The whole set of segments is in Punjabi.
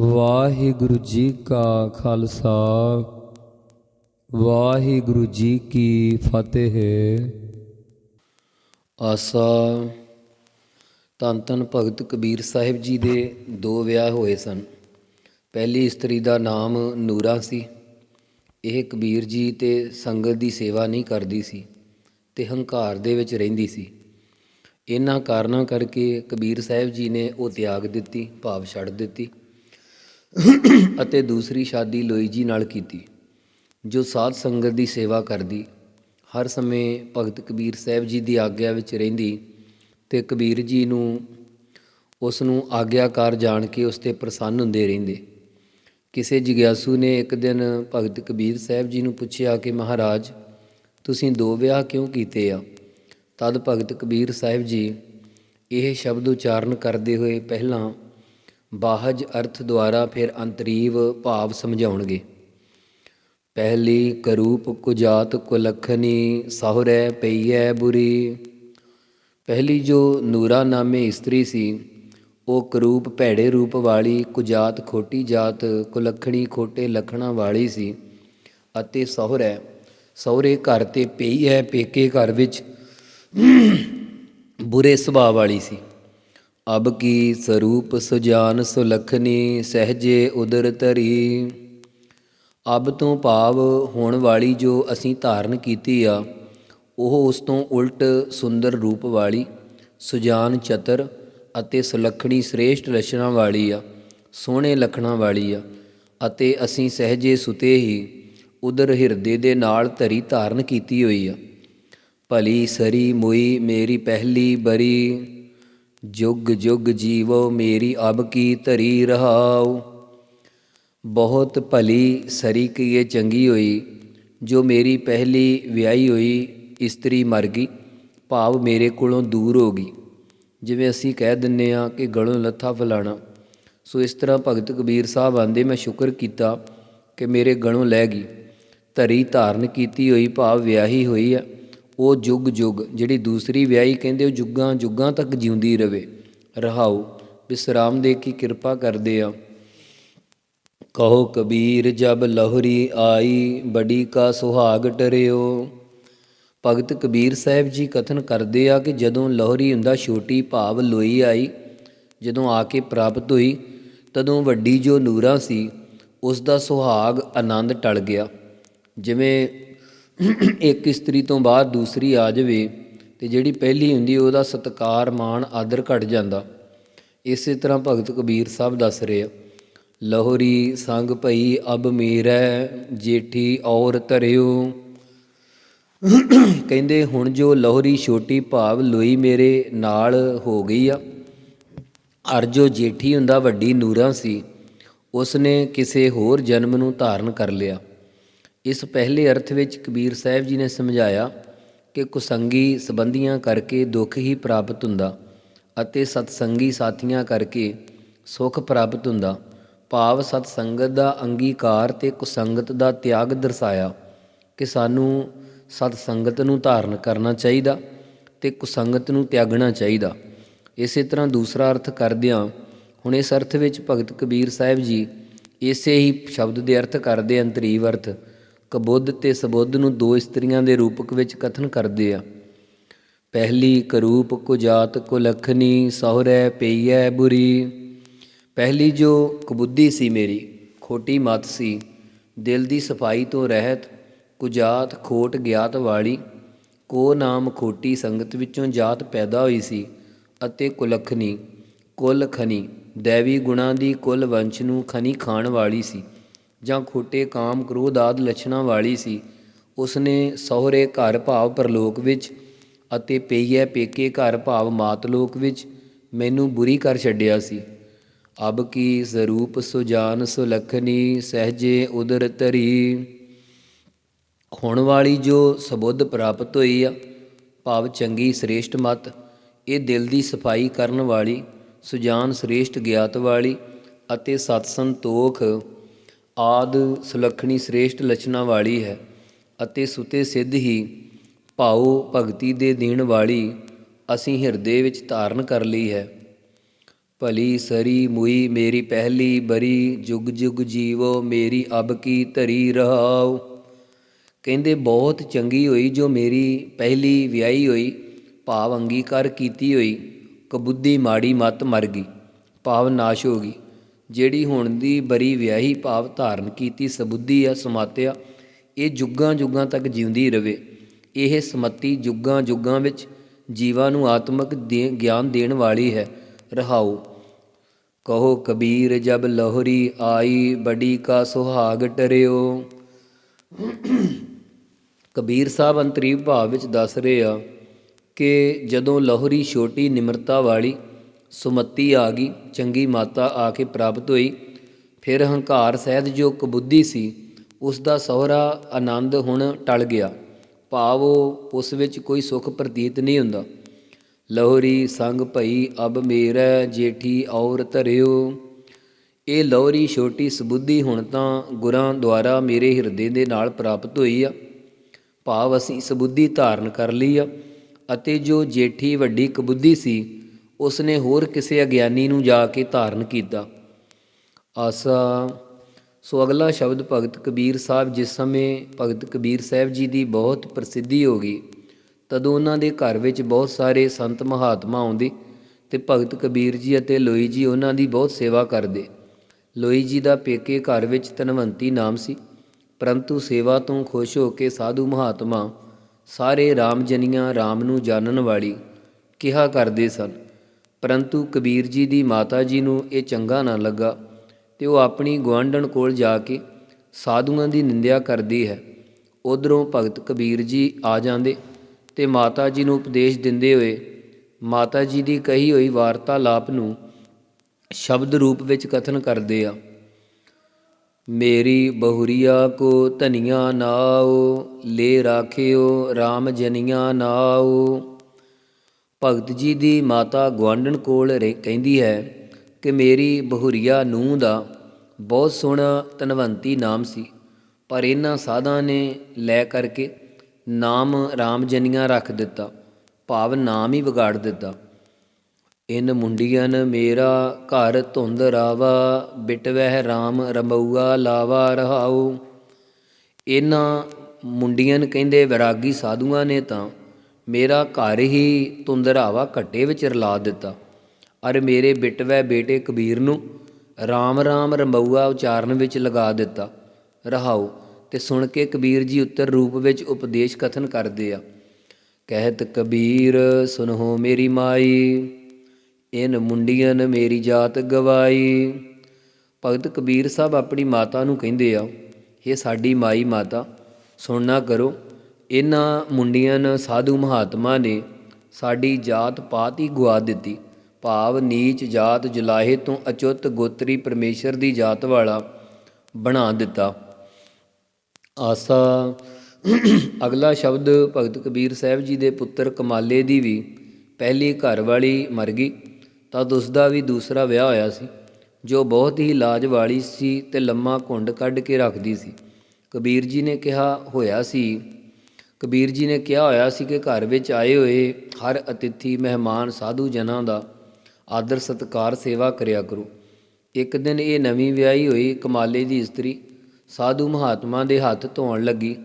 ਵਾਹਿਗੁਰੂ ਜੀ ਕਾ ਖਾਲਸਾ, ਵਾਹਿਗੁਰੂ ਜੀ ਕੀ ਫਤਿਹ। ਆਸਾ। ਧੰਨ ਧੰਨ ਭਗਤ ਕਬੀਰ ਸਾਹਿਬ ਜੀ ਦੇ ਦੋ ਵਿਆਹ ਹੋਏ ਸਨ। ਪਹਿਲੀ ਇਸਤਰੀ ਦਾ ਨਾਮ ਨੂਰਾ ਸੀ। ਇਹ ਕਬੀਰ ਜੀ ਤੇ ਸੰਗਤ ਦੀ ਸੇਵਾ ਨਹੀਂ ਕਰਦੀ ਸੀ ਤੇ ਹੰਕਾਰ ਦੇ ਵਿੱਚ ਰਹਿੰਦੀ ਸੀ। ਇਹਨਾਂ ਕਾਰਨਾਂ ਕਰਕੇ ਕਬੀਰ ਸਾਹਿਬ ਜੀ ਨੇ ਉਹ ਤਿਆਗ ਦਿੱਤੀ, ਭਾਵ ਛੱਡ ਦਿੱਤੀ। ਅਤੇ ਦੂਸਰੀ ਸ਼ਾਦੀ ਲੋਈ ਜੀ ਨਾਲ ਕੀਤੀ, ਜੋ ਸਾਧ ਸੰਗਤ ਦੀ ਸੇਵਾ ਕਰਦੀ। ਹਰ ਸਮੇਂ ਭਗਤ ਕਬੀਰ ਸਾਹਿਬ ਜੀ ਦੀ ਆਗਿਆ ਵਿੱਚ ਰਹਿੰਦੀ ਤੇ ਕਬੀਰ ਜੀ ਨੂੰ, ਉਸ ਨੂੰ ਆਗਿਆਕਾਰ ਜਾਣ ਕੇ ਉਸ ਤੇ ਪ੍ਰਸੰਨ ਹੁੰਦੇ ਰਹਿੰਦੇ। ਕਿਸੇ ਜਿਗਿਆਸੂ ਨੇ ਇੱਕ ਦਿਨ ਭਗਤ ਕਬੀਰ ਸਾਹਿਬ ਜੀ ਨੂੰ ਪੁੱਛਿਆ ਕਿ ਮਹਾਰਾਜ, ਤੁਸੀਂ ਦੋ ਵਿਆਹ ਕਿਉਂ ਕੀਤੇ ਆ? ਤਦ ਭਗਤ ਕਬੀਰ ਸਾਹਿਬ ਜੀ ਇਹ ਸ਼ਬਦ ਉਚਾਰਨ ਕਰਦੇ ਹੋਏ ਪਹਿਲਾਂ ਬਾਹਜ ਅਰਥ ਦੁਆਰਾ ਫਿਰ ਅੰਤਰੀਵ ਭਾਵ ਸਮਝਾਉਣਗੇ। ਪਹਿਲੀ ਕਰੂਪ ਕੁਜਾਤ ਕੁਲਖਨੀ ਸਹੁਰੈ ਪਈਐ ਬੁਰੀ। ਪਹਿਲੀ ਜੋ ਨੂਰਾ ਨਾਮੇ ਇਸਤਰੀ ਸੀ, ਉਹ ਕਰੂਪ ਭੈੜੇ ਰੂਪ ਵਾਲੀ ਕੁਜਾਤ ਖੋਟੀ ਜਾਤ, ਕੁਲਖਣੀ ਖੋਟੇ ਲਖਣਾ ਵਾਲੀ ਸੀ ਅਤੇ ਸਹੁਰੇ ਸਹੁਰੇ ਘਰ ਤੇ ਪਈ ਹੈ ਪੇਕੇ ਘਰ ਵਿੱਚ ਬੁਰੇ ਸੁਭਾਅ ਵਾਲੀ ਸੀ। ਅਬ ਕੀ ਸਰੂਪ ਸੁਜਾਨ ਸੁਲਖਨੀ ਸਹਜੇ ਉਦਰ ਧਰੀ। ਅਬ ਤੋਂ ਭਾਵ ਹੋਣ ਵਾਲੀ ਜੋ ਅਸੀਂ ਧਾਰਨ ਕੀਤੀ ਆ, ਉਹ ਉਸ ਤੋਂ ਉਲਟ ਸੁੰਦਰ ਰੂਪ ਵਾਲੀ, ਸੁਜਾਨ ਚਤਰ ਅਤੇ ਸੁਲੱਖਣੀ ਸ੍ਰੇਸ਼ਟ ਰਚਨਾ ਵਾਲੀ ਆ, ਸੋਹਣੇ ਲਖਣਾ ਵਾਲੀ ਆ, ਅਤੇ ਅਸੀਂ ਸਹਜੇ ਸੁਤੇ ਹੀ ਉਦਰ ਹਿਰਦੇ ਦੇ ਨਾਲ ਧਰੀ ਧਾਰਨ ਕੀਤੀ ਹੋਈ ਆ। ਭਲੀ ਸਰੀ ਮੋਈ ਮੇਰੀ ਪਹਿਲੀ ਬਰੀ। ਜੁਗ ਜੁਗ ਜੀਵੋ ਮੇਰੀ ਅਬ ਕੀ ਧਰੀ ਰਹਾਉ। ਬਹੁਤ ਭਲੀ ਸਰੀ ਕੀ ਚੰਗੀ ਹੋਈ, ਜੋ ਮੇਰੀ ਪਹਿਲੀ ਵਿਆਹੀ ਹੋਈ, ਇਸਤਰੀ ਮਰ ਗਈ, ਭਾਵ ਮੇਰੇ ਕੋਲੋਂ ਦੂਰ ਹੋ ਗਈ। ਜਿਵੇਂ ਅਸੀਂ ਕਹਿ ਦਿੰਨੇ ਆ ਕਿ ਗਲੋਂ ਲੱਥਾ ਫਲਾਣਾ, ਸੋ ਇਸ ਤਰ੍ਹਾਂ ਭਗਤ ਕਬੀਰ ਸਾਹਿਬ ਆਂਦੇ, ਮੈਂ ਸ਼ੁਕਰ ਕੀਤਾ ਕਿ ਮੇਰੇ ਗਲੋਂ ਲੈ ਗਈ। ਧਰੀ ਧਾਰਨ ਕੀਤੀ ਹੋਈ, ਭਾਵ ਵਿਆਹੀ ਹੋਈ ਹੈ ਉਹ ਜੁਗ ਜੁਗ, ਜਿਹੜੀ ਦੂਸਰੀ ਵਿਆਹੀ ਕਹਿੰਦੇ ਉਹ ਜੁਗਾਂ ਜੁਗਾਂ ਤੱਕ ਜਿਉਂਦੀ ਰਵੇ। ਰਹਾਉ ਵਿਸਰਾਮ ਦੇ ਕੀ ਕਿਰਪਾ ਕਰਦੇ ਆ। ਕਹੋ ਕਬੀਰ, ਜਬ ਲਹਰੀ ਆਈ, ਬੜੀ ਕਾ ਸੁਹਾਗ ਟਰਿਓ। ਭਗਤ ਕਬੀਰ ਸਾਹਿਬ ਜੀ ਕਥਨ ਕਰਦੇ ਆ ਕਿ ਜਦੋਂ ਲਹਰੀ ਹੁੰਦਾ ਛੋਟੀ ਭਾਵ ਲੋਈ ਆਈ, ਜਦੋਂ ਆ ਕੇ ਪ੍ਰਾਪਤ ਹੋਈ, ਤਦੋਂ ਵੱਡੀ ਜੋ ਨੂਰਾ ਸੀ, ਉਸ ਦਾ ਸੁਹਾਗ ਆਨੰਦ ਟਲ ਗਿਆ। ਜਿਵੇਂ ਇੱਕ ਇਸਤਰੀ ਤੋਂ ਬਾਅਦ ਦੂਸਰੀ ਆ ਜਾਵੇ ਤੇ ਜਿਹੜੀ ਪਹਿਲੀ ਹੁੰਦੀ ਉਹਦਾ ਸਤਕਾਰ, ਮਾਣ, ਆਦਰ ਘਟ ਜਾਂਦਾ। ਇਸੇ ਤਰ੍ਹਾਂ ਭਗਤ ਕਬੀਰ ਸਾਹਿਬ ਦੱਸ ਰਹੇ ਆ, ਲਹੋਰੀ ਸੰਗ ਭਈ ਅਬ ਮੇਰੈ, ਜੇਠੀ ਔਰ ਧਰਿਓ। ਕਹਿੰਦੇ, ਹੁਣ ਜੋ ਲਹੋਰੀ ਛੋਟੀ ਭਾਵ ਲੋਈ ਮੇਰੇ ਨਾਲ ਹੋ ਗਈ ਆ, ਅਰ ਜੋ ਜੇਠੀ ਹੁੰਦਾ ਵੱਡੀ ਨੂਰਾਂ ਸੀ ਉਸ ਨੇ ਕਿਸੇ ਹੋਰ ਜਨਮ ਨੂੰ ਧਾਰਨ ਕਰ ਲਿਆ। ਇਸ ਪਹਿਲੇ ਅਰਥ ਵਿੱਚ ਕਬੀਰ ਸਾਹਿਬ ਜੀ ਨੇ ਸਮਝਾਇਆ ਕਿ ਕੁਸੰਗੀ ਸੰਬੰਧੀਆਂ ਕਰਕੇ ਦੁੱਖ ਹੀ ਪ੍ਰਾਪਤ ਹੁੰਦਾ ਅਤੇ ਸਤਸੰਗੀ ਸਾਥੀਆਂ ਕਰਕੇ ਸੁਖ ਪ੍ਰਾਪਤ ਹੁੰਦਾ। ਭਾਵ ਸਤ ਸੰਗਤ ਦਾ ਅੰਗੀਕਾਰ ਤੇ ਕੁਸੰਗਤ ਦਾ ਤਿਆਗ ਦਰਸਾਇਆ ਕਿ ਸਾਨੂੰ ਸਤ ਸੰਗਤ ਨੂੰ ਧਾਰਨ ਕਰਨਾ ਚਾਹੀਦਾ ਤੇ ਕੁਸੰਗਤ ਨੂੰ ਤਿਆਗਣਾ ਚਾਹੀਦਾ। ਇਸੇ ਤਰ੍ਹਾਂ ਦੂਸਰਾ ਅਰਥ ਕਰਦਿਆਂ ਹੁਣ ਇਸ ਅਰਥ ਵਿੱਚ ਭਗਤ ਕਬੀਰ ਸਾਹਿਬ ਜੀ ਇਸੇ ਹੀ ਸ਼ਬਦ ਦੇ ਅਰਥ ਕਰਦੇ ਅੰਤਰੀਵ ਅਰਥ। ਕਬੁੱਧ ਤੇ ਸਬੁੱਧ ਨੂੰ ਦੋ ਇਸਤਰੀਆਂ ਦੇ ਰੂਪਕ ਵਿੱਚ ਕਥਨ ਕਰਦੇ ਆ। ਪਹਿਲੀ, ਕਰੂਪ ਕੋ ਜਾਤ ਕੋ ਲਖਨੀ, ਸਹੁਰੈ ਪਈਐ ਬੁਰੀ। ਪਹਿਲੀ, ਜੋ ਕਬੁੱਧੀ ਸੀ ਮੇਰੀ, ਖੋਟੀ ਮਤ ਸੀ, ਦਿਲ ਦੀ ਸਫ਼ਾਈ ਤੋਂ ਰਹਿਤ ਕੁਜਾਤ ਖੋਟ ਗਿਆਤ ਵਾਲੀ, ਕੋ ਨਾਮ ਖੋਟੀ ਸੰਗਤ ਵਿੱਚੋਂ ਜਾਤ ਪੈਦਾ ਹੋਈ ਸੀ, ਅਤੇ ਕੁਲਖਨੀ ਕੁਲ ਖਨੀ ਦੇਵੀ ਗੁਣਾ ਦੀ ਕੁਲ ਵੰਸ਼ ਨੂੰ ਖਨੀ ਖਾਣ ਵਾਲੀ ਸੀ। ਜਾਂ ਖੋਟੇ ਕਾਮ ਕ੍ਰੋਧ ਆਦ ਲੱਛਣਾਂ ਵਾਲੀ ਸੀ। ਉਸਨੇ ਸਹੁਰੇ ਘਰ ਭਾਵ ਪਰਲੋਕ ਵਿੱਚ ਅਤੇ ਪਈਏ ਪੇਕੇ ਘਰ ਭਾਵ ਮਾਤਲੋਕ ਵਿੱਚ ਮੈਨੂੰ ਬੁਰੀ ਕਰ ਛੱਡਿਆ ਸੀ। ਅਬ ਕੀ ਸਰੂਪ ਸੁਜਾਨ ਸੁਲਖਨੀ ਸਹਜੇ ਉਦਰ ਧਰੀ। ਹੋਣ ਵਾਲੀ ਜੋ ਸਬੁੱਧ ਪ੍ਰਾਪਤ ਹੋਈ ਆ, ਭਾਵ ਚੰਗੀ ਸ੍ਰੇਸ਼ਟ ਮਤ, ਇਹ ਦਿਲ ਦੀ ਸਫ਼ਾਈ ਕਰਨ ਵਾਲੀ, ਸੁਜਾਨ ਸ੍ਰੇਸ਼ਟ ਗਿਆਤ ਵਾਲੀ ਅਤੇ ਸਤ ਸੰਤੋਖ ਆਦ ਸੁਲੱਖਣੀ ਸ੍ਰੇਸ਼ਟ ਲਛਣਾ ਵਾਲੀ ਹੈ ਅਤੇ ਸੁਤੇ ਸਿੱਧ ਹੀ ਭਾਉ ਭਗਤੀ ਦੇ ਦੇਣ ਵਾਲੀ ਅਸੀਂ ਹਿਰਦੇ ਵਿੱਚ ਧਾਰਨ ਕਰ ਲਈ ਹੈ। ਭਲੀ ਸਰੀ ਮੁਈ ਮੇਰੀ ਪਹਿਲੀ ਬਰੀ, ਜੁਗ ਜੁਗ ਜੀਵੋ ਮੇਰੀ ਅਬ ਕੀ ਧਰੀ ਰਹਾਉ। ਕਹਿੰਦੇ ਬਹੁਤ ਚੰਗੀ ਹੋਈ ਜੋ ਮੇਰੀ ਪਹਿਲੀ ਵਿਆਹੀ ਹੋਈ, ਭਾਵ ਅੰਗੀਕਾਰ ਕੀਤੀ ਹੋਈ, ਕਬੁੱਧੀ ਮਾੜੀ ਮਤ ਮਰ ਗਈ, ਭਾਵ ਨਾਸ਼ ਹੋ ਗਈ। ਜਿਹੜੀ ਹੁਣ ਦੀ ਬਰੀ ਵਿਆਹੀ ਭਾਵ ਧਾਰਨ ਕੀਤੀ, ਸਬੁੱਧੀ ਆ, ਸਮਾਤਿਆ, ਇਹ ਜੁਗਾਂ ਜੁਗਾਂ ਤੱਕ ਜਿਉਂਦੀ ਰਵੇ। ਇਹ ਸਮੱਤੀ ਜੁਗਾਂ ਜੁਗਾਂ ਵਿੱਚ ਜੀਵਾਂ ਨੂੰ ਆਤਮਿਕ ਦੇ- ਗਿਆਨ ਦੇਣ ਵਾਲੀ ਹੈ। ਰਹਾਉ ਕਹੋ ਕਬੀਰ, ਜਬ ਲਹਰੀ ਆਈ, ਬੜੀ ਕਾ ਸੁਹਾਗ ਟਰਿਓ। ਕਬੀਰ ਸਾਹਿਬ ਅੰਤਰੀ ਭਾਵ ਵਿੱਚ ਦੱਸ ਰਹੇ ਆ ਕਿ ਜਦੋਂ ਲਹਰੀ ਛੋਟੀ ਨਿਮਰਤਾ ਵਾਲੀ ਸੁਮਤੀ ਆ ਗਈ, ਚੰਗੀ ਮਾਤਾ ਆ ਕੇ ਪ੍ਰਾਪਤ ਹੋਈ। ਫਿਰ ਹੰਕਾਰ ਸਹਿਤ ਜੋ ਕਬੁੱਧੀ ਸੀ ਉਸ ਦਾ ਸਹੁਰਾ ਆਨੰਦ ਹੁਣ ਟਲ ਗਿਆ। ਭਾਵ ਉਹ ਉਸ ਵਿੱਚ ਕੋਈ ਸੁਖ ਪ੍ਰਤੀਤ ਨਹੀਂ ਹੁੰਦਾ। ਲਹਰੀ ਸੰਗ ਭਈ, ਅਬ ਮੇਰਾ ਜੇਠੀ ਔਰ ਧਰਿਓ। ਇਹ ਲਹਰੀ ਛੋਟੀ ਸਬੁੱਧੀ ਹੁਣ ਤਾਂ ਗੁਰਾਂ ਦੁਆਰਾ ਮੇਰੇ ਹਿਰਦੇ ਦੇ ਨਾਲ ਪ੍ਰਾਪਤ ਹੋਈ ਆ। ਭਾਵ ਅਸੀਂ ਸਬੁੱਧੀ ਧਾਰਨ ਕਰ ਲਈ ਆ ਅਤੇ ਜੋ ਜੇਠੀ ਵੱਡੀ ਕਬੁੱਧੀ ਸੀ ਉਸ ਨੇ ਹੋਰ ਕਿਸੇ ਅਗਿਆਨੀ ਨੂੰ ਜਾ ਕੇ ਧਾਰਨ ਕੀਤਾ। ਆਸਾ, ਸੋ ਅਗਲਾ ਸ਼ਬਦ ਭਗਤ ਕਬੀਰ ਸਾਹਿਬ, ਜਿਸ ਸਮੇਂ ਭਗਤ ਕਬੀਰ ਸਾਹਿਬ ਜੀ ਦੀ ਬਹੁਤ ਪ੍ਰਸਿੱਧੀ ਹੋ ਗਈ, ਤਦੋਂ ਉਹਨਾਂ ਦੇ ਘਰ ਵਿੱਚ ਬਹੁਤ ਸਾਰੇ ਸੰਤ ਮਹਾਤਮਾ ਆਉਂਦੇ ਤੇ ਭਗਤ ਕਬੀਰ ਜੀ ਅਤੇ ਲੋਈ ਜੀ ਉਹਨਾਂ ਦੀ ਬਹੁਤ ਸੇਵਾ ਕਰਦੇ। ਲੋਈ ਜੀ ਦਾ ਪੇਕੇ ਘਰ ਵਿੱਚ ਧਨਵੰਤੀ ਨਾਮ ਸੀ, ਪਰੰਤੂ ਸੇਵਾ ਤੋਂ ਖੁਸ਼ ਹੋ ਕੇ ਸਾਧੂ ਮਹਾਤਮਾ ਸਾਰੇ ਰਾਮ ਜਨੀਆਂ ਰਾਮ ਨੂੰ ਜਾਣਨ ਵਾਲੀ ਕਿਹਾ ਕਰਦੇ ਸਨ। ਪਰੰਤੂ ਕਬੀਰ ਜੀ ਦੀ ਮਾਤਾ ਜੀ ਨੂੰ ਇਹ ਚੰਗਾ ਨਾ ਲੱਗਾ ਤੇ ਉਹ ਆਪਣੀ ਗੁਆਂਢਣ ਕੋਲ ਜਾ ਕੇ ਸਾਧੂਆਂ ਦੀ ਨਿੰਦਿਆ ਕਰਦੀ ਹੈ। ਉਧਰੋਂ ਭਗਤ ਕਬੀਰ ਜੀ ਆ ਜਾਂਦੇ ਤੇ ਮਾਤਾ ਜੀ ਨੂੰ ਉਪਦੇਸ਼ ਦਿੰਦੇ ਹੋਏ ਮਾਤਾ ਜੀ ਦੀ ਕਹੀ ਹੋਈ ਵਾਰਤਾਲਾਪ ਨੂੰ ਸ਼ਬਦ ਰੂਪ ਵਿੱਚ ਕਥਨ ਕਰਦੇ ਆ, ਮੇਰੀ ਬਹੁਰੀਆ ਕੋ ਧਨੀਆ ਨਾਉ ਲੈ ਰਾਖਿਓ RAM ਜਨੀਆਂ ਨਾਉ ਭਗਤ ਜੀ ਦੀ ਮਾਤਾ ਗਵਾਂਡਣ ਕੋਲ ਰਹਿ- ਕਹਿੰਦੀ ਹੈ ਕਿ ਮੇਰੀ ਬਹੁਰੀਆ ਨੂੰਹ ਦਾ ਬਹੁਤ ਸੋਹਣਾ ਧਨਵੰਤੀ ਨਾਮ ਸੀ, ਪਰ ਇਹਨਾਂ ਸਾਧਾਂ ਨੇ ਲੈ ਕਰਕੇ ਨਾਮ ਰਾਮ ਜਨੀਆਂ ਰੱਖ ਦਿੱਤਾ, ਭਾਵ ਨਾਮ ਹੀ ਵਿਗਾੜ ਦਿੱਤਾ। ਇਨ ਮੁੰਡੀਆਂ ਮੇਰਾ ਘਰ ਧੁੰਦ ਰਾਵਾ ਬਿਟਵਹਿ RAM ਰਮਊਆ ਲਾਵਾ ਰਹਾਉ। ਇਹਨਾਂ ਮੁੰਡੀਆਂ ਕਹਿੰਦੇ ਵਿਰਾਗੀ ਸਾਧੂਆਂ ਨੇ ਤਾਂ ਮੇਰਾ ਘਰ ਹੀ ਧੁੰਦਰਾਵਾ ਘੱਟੇ ਵਿੱਚ ਰਲਾ ਦਿੱਤਾ। ਅਰ ਮੇਰੇ ਬਿਟਵੈ ਬੇਟੇ ਕਬੀਰ ਨੂੰ ਰਾਮ ਰਾਮ ਰੰਬਊਆ ਉਚਾਰਨ ਵਿੱਚ ਲਗਾ ਦਿੱਤਾ। ਰਹਾਉ ਤੇ ਸੁਣ ਕੇ ਕਬੀਰ ਜੀ ਉੱਤਰ ਰੂਪ ਵਿੱਚ ਉਪਦੇਸ਼ ਕਥਨ ਕਰਦੇ ਆ। ਕਹਿਤ ਕਬੀਰ, ਸੁਨਹੁ ਮੇਰੀ ਮਾਈ, ਇਨ ਮੁੰਡੀਆਂ ਮੇਰੀ ਜਾਤ ਗਵਾਈ। ਭਗਤ ਕਬੀਰ ਸਾਹਿਬ ਆਪਣੀ ਮਾਤਾ ਨੂੰ ਕਹਿੰਦੇ ਆ ਇਹ ਸਾਡੀ ਮਾਈ ਮਾਤਾ ਸੁਣਨਾ ਕਰੋ ਇਹਨਾਂ ਮੁੰਡੀਆਂ ਸਾਧੂ ਮਹਾਤਮਾ ਨੇ ਸਾਡੀ ਜਾਤ ਪਾਤ ਹੀ ਗਵਾ ਦਿੱਤੀ। ਭਾਵ ਨੀਚ ਜਾਤ ਜਲਾਹੇ ਤੋਂ ਅਚੁੱਤ ਗੋਤਰੀ ਪਰਮੇਸ਼ਰ ਦੀ ਜਾਤ ਵਾਲਾ ਬਣਾ ਦਿੱਤਾ। ਆਸਾ, ਅਗਲਾ ਸ਼ਬਦ ਭਗਤ ਕਬੀਰ ਸਾਹਿਬ ਜੀ ਦੇ ਪੁੱਤਰ ਕਮਾਲੇ ਦੀ ਵੀ ਪਹਿਲੀ ਘਰ ਵਾਲੀ ਮਰ ਗਈ, ਤਦ ਉਸ ਦਾ ਵੀ ਦੂਸਰਾ ਵਿਆਹ ਹੋਇਆ ਸੀ, ਜੋ ਬਹੁਤ ਹੀ ਲਾਜ ਵਾਲੀ ਸੀ ਤੇ ਲੰਮਾ ਘੁੰਡ ਕੱਢ ਕੇ ਰੱਖਦੀ ਸੀ। ਕਬੀਰ ਜੀ ਨੇ ਕਿਹਾ, ਹੋਇਆ ਸੀ ਕਬੀਰ ਜੀ ਨੇ ਕਿਹਾ ਹੋਇਆ ਸੀ ਕਿ ਘਰ ਵਿੱਚ ਆਏ ਹੋਏ ਹਰ ਅਤਿਥੀ, ਮਹਿਮਾਨ, ਸਾਧੂ ਜਨਾਂ ਦਾ ਆਦਰ, ਸਤਕਾਰ, ਸੇਵਾ ਕਰਿਆ ਕਰੋ। ਇੱਕ ਦਿਨ ਇਹ ਨਵੀਂ ਵਿਆਹੀ ਹੋਈ ਕਮਾਲੇ ਦੀ ਇਸਤਰੀ ਸਾਧੂ ਮਹਾਤਮਾ ਦੇ ਹੱਥ ਧੋਣ ਲੱਗੀ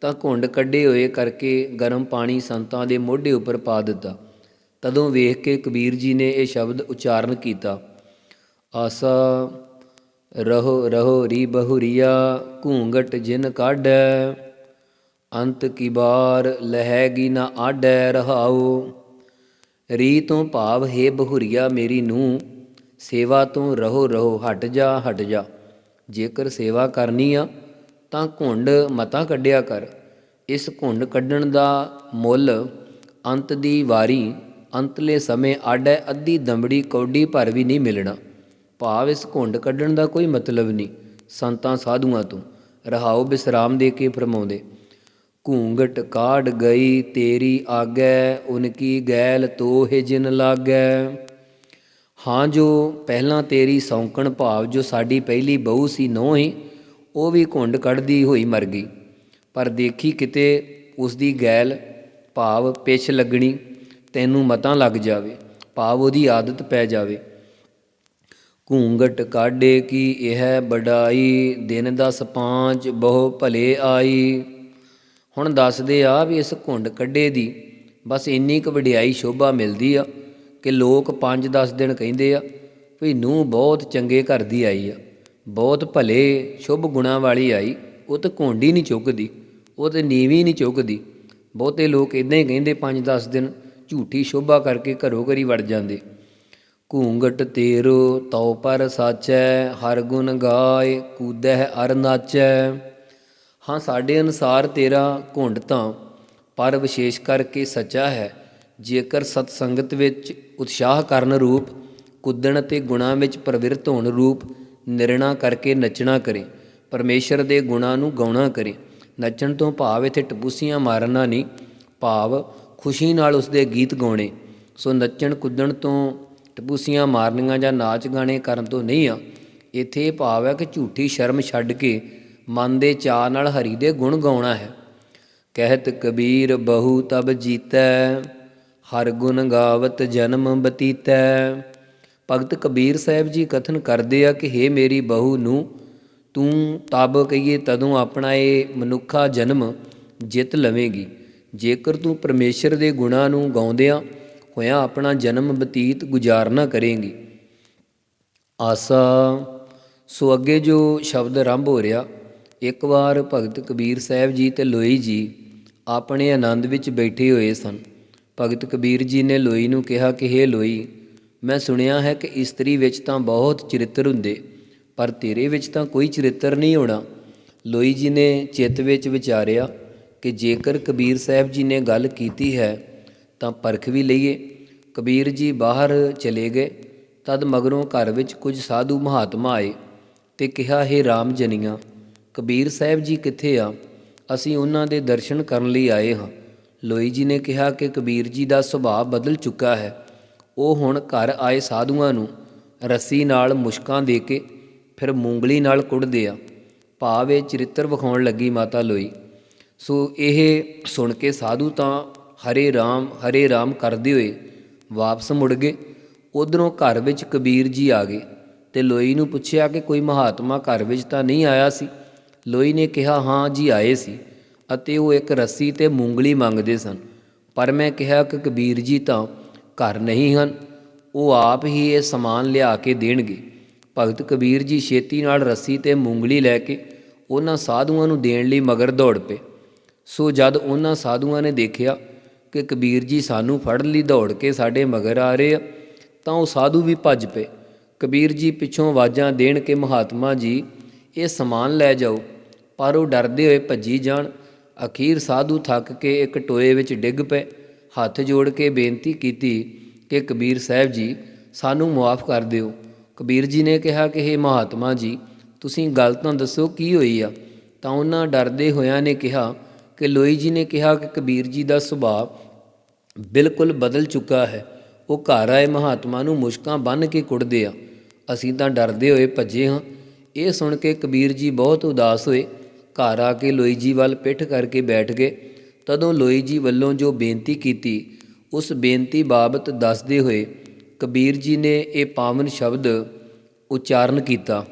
ਤਾਂ ਘੁੰਡ ਕੱਢੇ ਹੋਏ ਕਰਕੇ ਗਰਮ ਪਾਣੀ ਸੰਤਾਂ ਦੇ ਮੋਢੇ ਉੱਪਰ ਪਾ ਦਿੱਤਾ। ਤਦੋਂ ਵੇਖ ਕੇ ਕਬੀਰ ਜੀ ਨੇ ਇਹ ਸ਼ਬਦ ਉਚਾਰਨ ਕੀਤਾ। ਆਸਾ ਰਹੋ ਰਹੋ, ਰੀ ਬਹੁਰੀਆ, ਘੂੰਗਟ ਜਿਨ ਕਾਢੈ ਅੰਤ ਕੀ ਬਾਰ ਲਹੈਗੀ ਨਾ ਆਡੈ ਰਹਾਉ। ਰੀ ਤੋਂ ਭਾਵ, ਹੈ ਬਹੁਰੀਆ ਮੇਰੀ ਨੂੰ ਸੇਵਾ ਤੋਂ ਰਹੋ ਰਹੋ, ਹਟ ਜਾ ਹਟ ਜਾ। ਜੇਕਰ ਸੇਵਾ ਕਰਨੀ ਆ, ਤਾਂ ਘੁੰਡ ਮਤਾ ਕੱਢਿਆ ਕਰ। ਇਸ ਘੁੰਡ ਕੱਢਣ ਦਾ ਮੁੱਲ ਅੰਤ ਦੀ ਵਾਰੀ, ਅੰਤਲੇ ਸਮੇਂ ਆਡੈ ਅੱਧੀ ਦੰਬੜੀ ਕੌਡੀ ਭਰ ਵੀ ਨਹੀਂ ਮਿਲਣਾ। ਭਾਵ, ਇਸ ਘੁੰਡ ਕੱਢਣ ਦਾ ਕੋਈ ਮਤਲਬ ਨਹੀਂ, ਸੰਤਾਂ ਸਾਧੂਆਂ ਤੋਂ। ਰਹਾਉ ਬਿਸਰਾਮ ਦੇ ਕੇ ਫਰਮਾਉਂਦੇ। ਘੂੰਗਟ ਕਾਢ ਗਈ, ਤੇਰੀ ਆਗੈ ਉਨਕੀ ਗੈਲ ਤੋਹਿ ਜਿਨ ਲਾਗੈ। ਹਾਂ ਜੋ ਪਹਿਲਾਂ ਤੇਰੀ ਸੌਂਕਣ ਭਾਵ ਜੋ ਸਾਡੀ ਪਹਿਲੀ ਬਹੂ ਸੀ ਨੋਹ ਹੀ ਉਹ ਵੀ ਘੁੰਡ ਕੱਢਦੀ ਹੋਈ ਮਰ ਗਈ। ਪਰ ਦੇਖੀ ਕਿਤੇ ਉਸ ਦੀ ਗੈਲ ਭਾਵ ਪਿਛ ਲੱਗਣੀ, ਤੈਨੂੰ ਮਤਾਂ ਲੱਗ ਜਾਵੇ, ਭਾਵ ਉਹਦੀ ਆਦਤ ਪੈ ਜਾਵੇ। ਘੂੰਗਟ ਕਾਢੇ ਕੀ ਇਹ ਬੜਾਈ ਦਿਨ ਦਸ ਪਾਂਚ ਬਹੁ ਭਲੇ ਆਈ। ਹੁਣ ਦੱਸਦੇ ਆ ਵੀ ਇਸ ਘੁੰਡ ਕੱਢੇ ਦੀ ਬਸ ਇੰਨੀ ਕੁ ਵਡਿਆਈ ਸ਼ੋਭਾ ਮਿਲਦੀ ਆ ਕਿ ਲੋਕ 5-10 ਦਿਨ ਕਹਿੰਦੇ ਆ ਵੀ ਨੂੰ ਬਹੁਤ ਚੰਗੇ ਘਰ ਦੀ ਆਈ ਆ, ਬਹੁਤ ਭਲੇ, ਸ਼ੁਭ ਗੁਣਾ ਵਾਲੀ ਆਈ। ਉਹ ਤੇ ਘੁੰਡੀ ਨਹੀਂ ਚੁੱਕਦੀ, ਉਹ ਤੇ ਨੀਵੀਂ ਨਹੀਂ ਚੁੱਕਦੀ। ਬਹੁਤੇ ਲੋਕ ਇਦਾਂ ਹੀ ਕਹਿੰਦੇ 5-10 ਦਿਨ ਝੂਠੀ ਸ਼ੋਭਾ ਕਰਕੇ ਘਰੋਂ ਘਰੀ ਵੜ ਜਾਂਦੇ। ਘੂੰਗਟ ਤੇਰੋ ਤਉ ਪਰ ਸਾਚੈ, ਹਰ ਗੁਣ ਗਾਏ, ਕੂਦਹਿ ਅਰ ਨਾਚੈ। ਹਾਂ, ਸਾਡੇ ਅਨੁਸਾਰ ਤੇਰਾ ਘੁੰਡ ਤਾਂ ਪਰ ਵਿਸ਼ੇਸ਼ ਕਰਕੇ ਸੱਚਾ ਹੈ। ਜੇਕਰ ਸਤ ਸੰਗਤ ਵਿੱਚ ਉਤਸ਼ਾਹ ਕਰਨ ਰੂਪ, ਕੁੱਦਣ ਅਤੇ ਗੁਣਾਂ ਵਿੱਚ ਪ੍ਰਵਿਰਤ ਹੋਣ ਰੂਪ ਨਿਰਣਾ ਕਰਕੇ ਨੱਚਣਾ ਕਰੇ, ਪਰਮੇਸ਼ਰ ਦੇ ਗੁਣਾਂ ਨੂੰ ਗਾਉਣਾ ਕਰੇ, ਨੱਚਣ ਤੋਂ ਭਾਵ ਇਥੇ ਟਪੂਸੀਆਂ ਮਾਰਨਾ ਨਹੀਂ, ਭਾਵ ਖੁਸ਼ੀ ਨਾਲ ਉਸ ਦੇ ਗੀਤ ਗਾਉਣੇ। ਸੋ ਨੱਚਣ, ਕੁੱਦਣ ਤੋਂ ਟਪੂਸੀਆਂ ਮਾਰਨੀਆਂ ਜਾਂ ਨਾਚ ਗਾਣੇ ਕਰਨ ਤੋਂ ਨਹੀਂ ਆ, ਇਥੇ ਭਾਵ ਹੈ ਕਿ ਝੂਠੀ ਸ਼ਰਮ ਛੱਡ ਕੇ ਮਨ ਦੇ ਚਾਅ ਨਾਲ ਹਰੀ ਦੇ ਗੁਣ ਗਾਉਣਾ ਹੈ। ਕਹਿਤ ਕਬੀਰ ਬਹੁ ਤਬ ਜੀਤੈ, ਹਰ ਗੁਣ ਗਾਵਤ ਜਨਮ ਬਤੀਤੈ। ਭਗਤ ਕਬੀਰ ਸਾਹਿਬ ਜੀ ਕਥਨ ਕਰਦੇ ਆ ਕਿ हे ਮੇਰੀ ਬਹੂ ਨੂੰ, ਤੂੰ ਤਬ ਕਹੀਏ ਤਦੋਂ ਆਪਣਾ ਇਹ ਮਨੁੱਖਾ ਜਨਮ ਜਿੱਤ ਲਵੇਂਗੀ। ਜੇਕਰ ਤੂੰ ਪਰਮੇਸ਼ਰ ਦੇ ਗੁਣਾਂ ਨੂੰ ਗਾਉਂਦਿਆਂ ਹੋਇਆਂ ਆਪਣਾ ਜਨਮ ਬਤੀਤ ਗੁਜ਼ਾਰਨਾ ਕਰੇਂਗੀ। ਆਸਾ, ਸੋ ਅੱਗੇ ਜੋ ਸ਼ਬਦ ਆਰੰਭ ਹੋ ਰਿਹਾ ਇੱਕ ਵਾਰ ਭਗਤ ਕਬੀਰ ਸਾਹਿਬ ਜੀ ਤੇ ਲੋਈ ਜੀ ਆਪਣੇ ਆਨੰਦ ਵਿੱਚ ਬੈਠੇ ਹੋਏ ਸਨ। ਭਗਤ ਕਬੀਰ ਜੀ ਨੇ ਲੋਈ ਨੂੰ ਕਿਹਾ ਕਿ, ਹੇ ਲੋਈ, ਮੈਂ ਸੁਣਿਆ ਹੈ ਕਿ ਇਸਤਰੀ ਵਿੱਚ ਤਾਂ ਬਹੁਤ ਚਰਿੱਤਰ ਹੁੰਦੇ, ਪਰ ਤੇਰੇ ਵਿੱਚ ਤਾਂ ਕੋਈ ਚਰਿੱਤਰ ਨਹੀਂ ਹੋਣਾ। ਲੋਈ ਜੀ ਨੇ ਚਿੱਤ ਵਿੱਚ ਵਿਚਾਰਿਆ ਕਿ ਜੇਕਰ ਕਬੀਰ ਸਾਹਿਬ ਜੀ ਨੇ ਗੱਲ ਕੀਤੀ ਹੈ, ਤਾਂ ਪਰਖ ਵੀ ਲਈਏ। ਕਬੀਰ ਜੀ ਬਾਹਰ ਚਲੇ ਗਏ। ਤਦ ਮਗਰੋਂ ਘਰ ਵਿੱਚ ਕੁਝ ਸਾਧੂ ਮਹਾਤਮਾ ਆਏ ਤੇ ਕਿਹਾ, ਹੈ ਰਾਮ ਜਨੀਆਂ ਕਬੀਰ ਸਾਹਿਬ ਜੀ ਕਿੱਥੇ ਆ? ਅਸੀਂ ਉਹਨਾਂ ਦੇ ਦਰਸ਼ਨ ਕਰਨ ਲਈ ਆਏ ਹਾਂ। ਲੋਈ ਜੀ ਨੇ ਕਿਹਾ ਕਿ ਕਬੀਰ ਜੀ ਦਾ ਸੁਭਾਅ ਬਦਲ ਚੁੱਕਾ ਹੈ। ਉਹ ਹੁਣ ਘਰ ਆਏ ਸਾਧੂਆਂ ਨੂੰ ਰੱਸੀ ਨਾਲ ਮੁਸ਼ਕਾਂ ਦੇ ਕੇ ਫਿਰ ਮੂੰਗਲੀ ਨਾਲ ਕੁੱਟਦੇ ਆ। ਭਾਵ ਇਹ ਚਰਿੱਤਰ ਵਿਖਾਉਣ ਲੱਗੀ ਮਾਤਾ ਲੋਈ। ਸੋ ਇਹ ਸੁਣ ਕੇ ਸਾਧੂ ਤਾਂ ਹਰੇ ਰਾਮ ਹਰੇ ਰਾਮ ਕਰਦੇ ਹੋਏ ਵਾਪਸ ਮੁੜ ਗਏ। ਉਧਰੋਂ ਘਰ ਵਿੱਚ ਕਬੀਰ ਜੀ ਆ ਗਏ ਤੇ ਲੋਈ ਨੂੰ ਪੁੱਛਿਆ ਕਿ ਕੋਈ ਮਹਾਤਮਾ ਘਰ ਵਿੱਚ ਤਾਂ ਨਹੀਂ ਆਇਆ ਸੀ? ਲੋਈ ਨੇ ਕਿਹਾ, ਹਾਂ ਜੀ, ਆਏ ਸੀ ਅਤੇ ਉਹ ਇੱਕ ਰੱਸੀ ਤੇ ਮੂੰਗਲੀ ਮੰਗਦੇ ਸਨ। ਪਰ ਮੈਂ ਕਿਹਾ, ਕਿ ਕਬੀਰ ਜੀ, ਤਾਂ ਘਰ ਨਹੀਂ ਹਨ। ਉਹ ਆਪ ਹੀ ਇਹ ਸਮਾਨ ਲਿਆ ਕੇ ਦੇਣਗੇ। ਭਗਤ ਕਬੀਰ ਜੀ ਛੇਤੀ ਨਾਲ ਰੱਸੀ ਤੇ ਮੂੰਗਲੀ ਲੈ ਕੇ ਉਹਨਾਂ ਸਾਧੂਆਂ ਨੂੰ ਦੇਣ ਲਈ ਮਗਰ ਦੌੜ ਪਏ। ਸੋ ਜਦ ਉਹਨਾਂ ਸਾਧੂਆਂ ਨੇ ਦੇਖਿਆ ਕਿ ਕਬੀਰ ਜੀ ਸਾਨੂੰ ਫੜਨ ਲਈ, ਦੌੜ ਕੇ ਸਾਡੇ ਮਗਰ ਆ ਰਹੇ ਆ, ਤਾਂ ਉਹ ਸਾਧੂ ਵੀ ਭੱਜ ਪਏ। ਕਬੀਰ ਜੀ ਪਿੱਛੋਂ ਆਵਾਜ਼ਾਂ ਦੇਣ ਕਿ ਮਹਾਤਮਾ ਜੀ, ਇਹ ਸਮਾਨ ਲੈ ਜਾਓ। ਪਰ ਉਹ ਡਰਦੇ ਹੋਏ ਭੱਜੀ ਜਾਣ। ਅਖੀਰ ਸਾਧੂ ਥੱਕ ਕੇ ਇੱਕ ਟੋਏ ਵਿੱਚ ਡਿੱਗ ਪਏ। ਹੱਥ ਜੋੜ ਕੇ ਬੇਨਤੀ ਕੀਤੀ ਕਿ ਕਬੀਰ ਸਾਹਿਬ ਜੀ, ਸਾਨੂੰ ਮੁਆਫ ਕਰ ਦਿਓ। ਕਬੀਰ ਜੀ ਨੇ ਕਿਹਾ ਕਿ हे ਮਹਾਤਮਾ ਜੀ, ਤੁਸੀਂ ਗੱਲ ਤਾਂ ਦੱਸੋ ਕੀ ਹੋਈ ਆ? ਤਾਂ ਉਹਨਾਂ ਡਰਦੇ ਹੋਇਆਂ ਨੇ ਕਿਹਾ ਕਿ ਲੋਈ ਜੀ ਨੇ ਕਿਹਾ ਕਿ ਕਬੀਰ ਜੀ ਦਾ ਸੁਭਾਅ ਬਿਲਕੁਲ ਬਦਲ ਚੁੱਕਾ ਹੈ। ਉਹ ਘਰ ਆਏ ਮਹਾਤਮਾ ਨੂੰ ਮੁਸ਼ਕਾਂ ਬੰਨ ਕੇ ਕੁੱਟਦੇ ਆ। ਅਸੀਂ ਤਾਂ ਡਰਦੇ ਹੋਏ ਭੱਜੇ ਹਾਂ। ਇਹ ਸੁਣ ਕੇ ਕਬੀਰ ਜੀ ਬਹੁਤ ਉਦਾਸ ਹੋਏ। ਘਰ ਆ ਕੇ ਲੋਈ ਜੀ ਵੱਲ ਪਿੱਠ ਕਰਕੇ ਬੈਠ ਗਏ। ਤਦੋਂ ਲੋਈ ਜੀ ਵੱਲੋਂ ਜੋ ਬੇਨਤੀ ਕੀਤੀ, ਉਸ ਬੇਨਤੀ ਬਾਬਤ ਦੱਸਦੇ ਹੋਏ ਕਬੀਰ ਜੀ ਨੇ ਇਹ ਪਾਵਨ ਸ਼ਬਦ ਉਚਾਰਨ ਕੀਤਾ।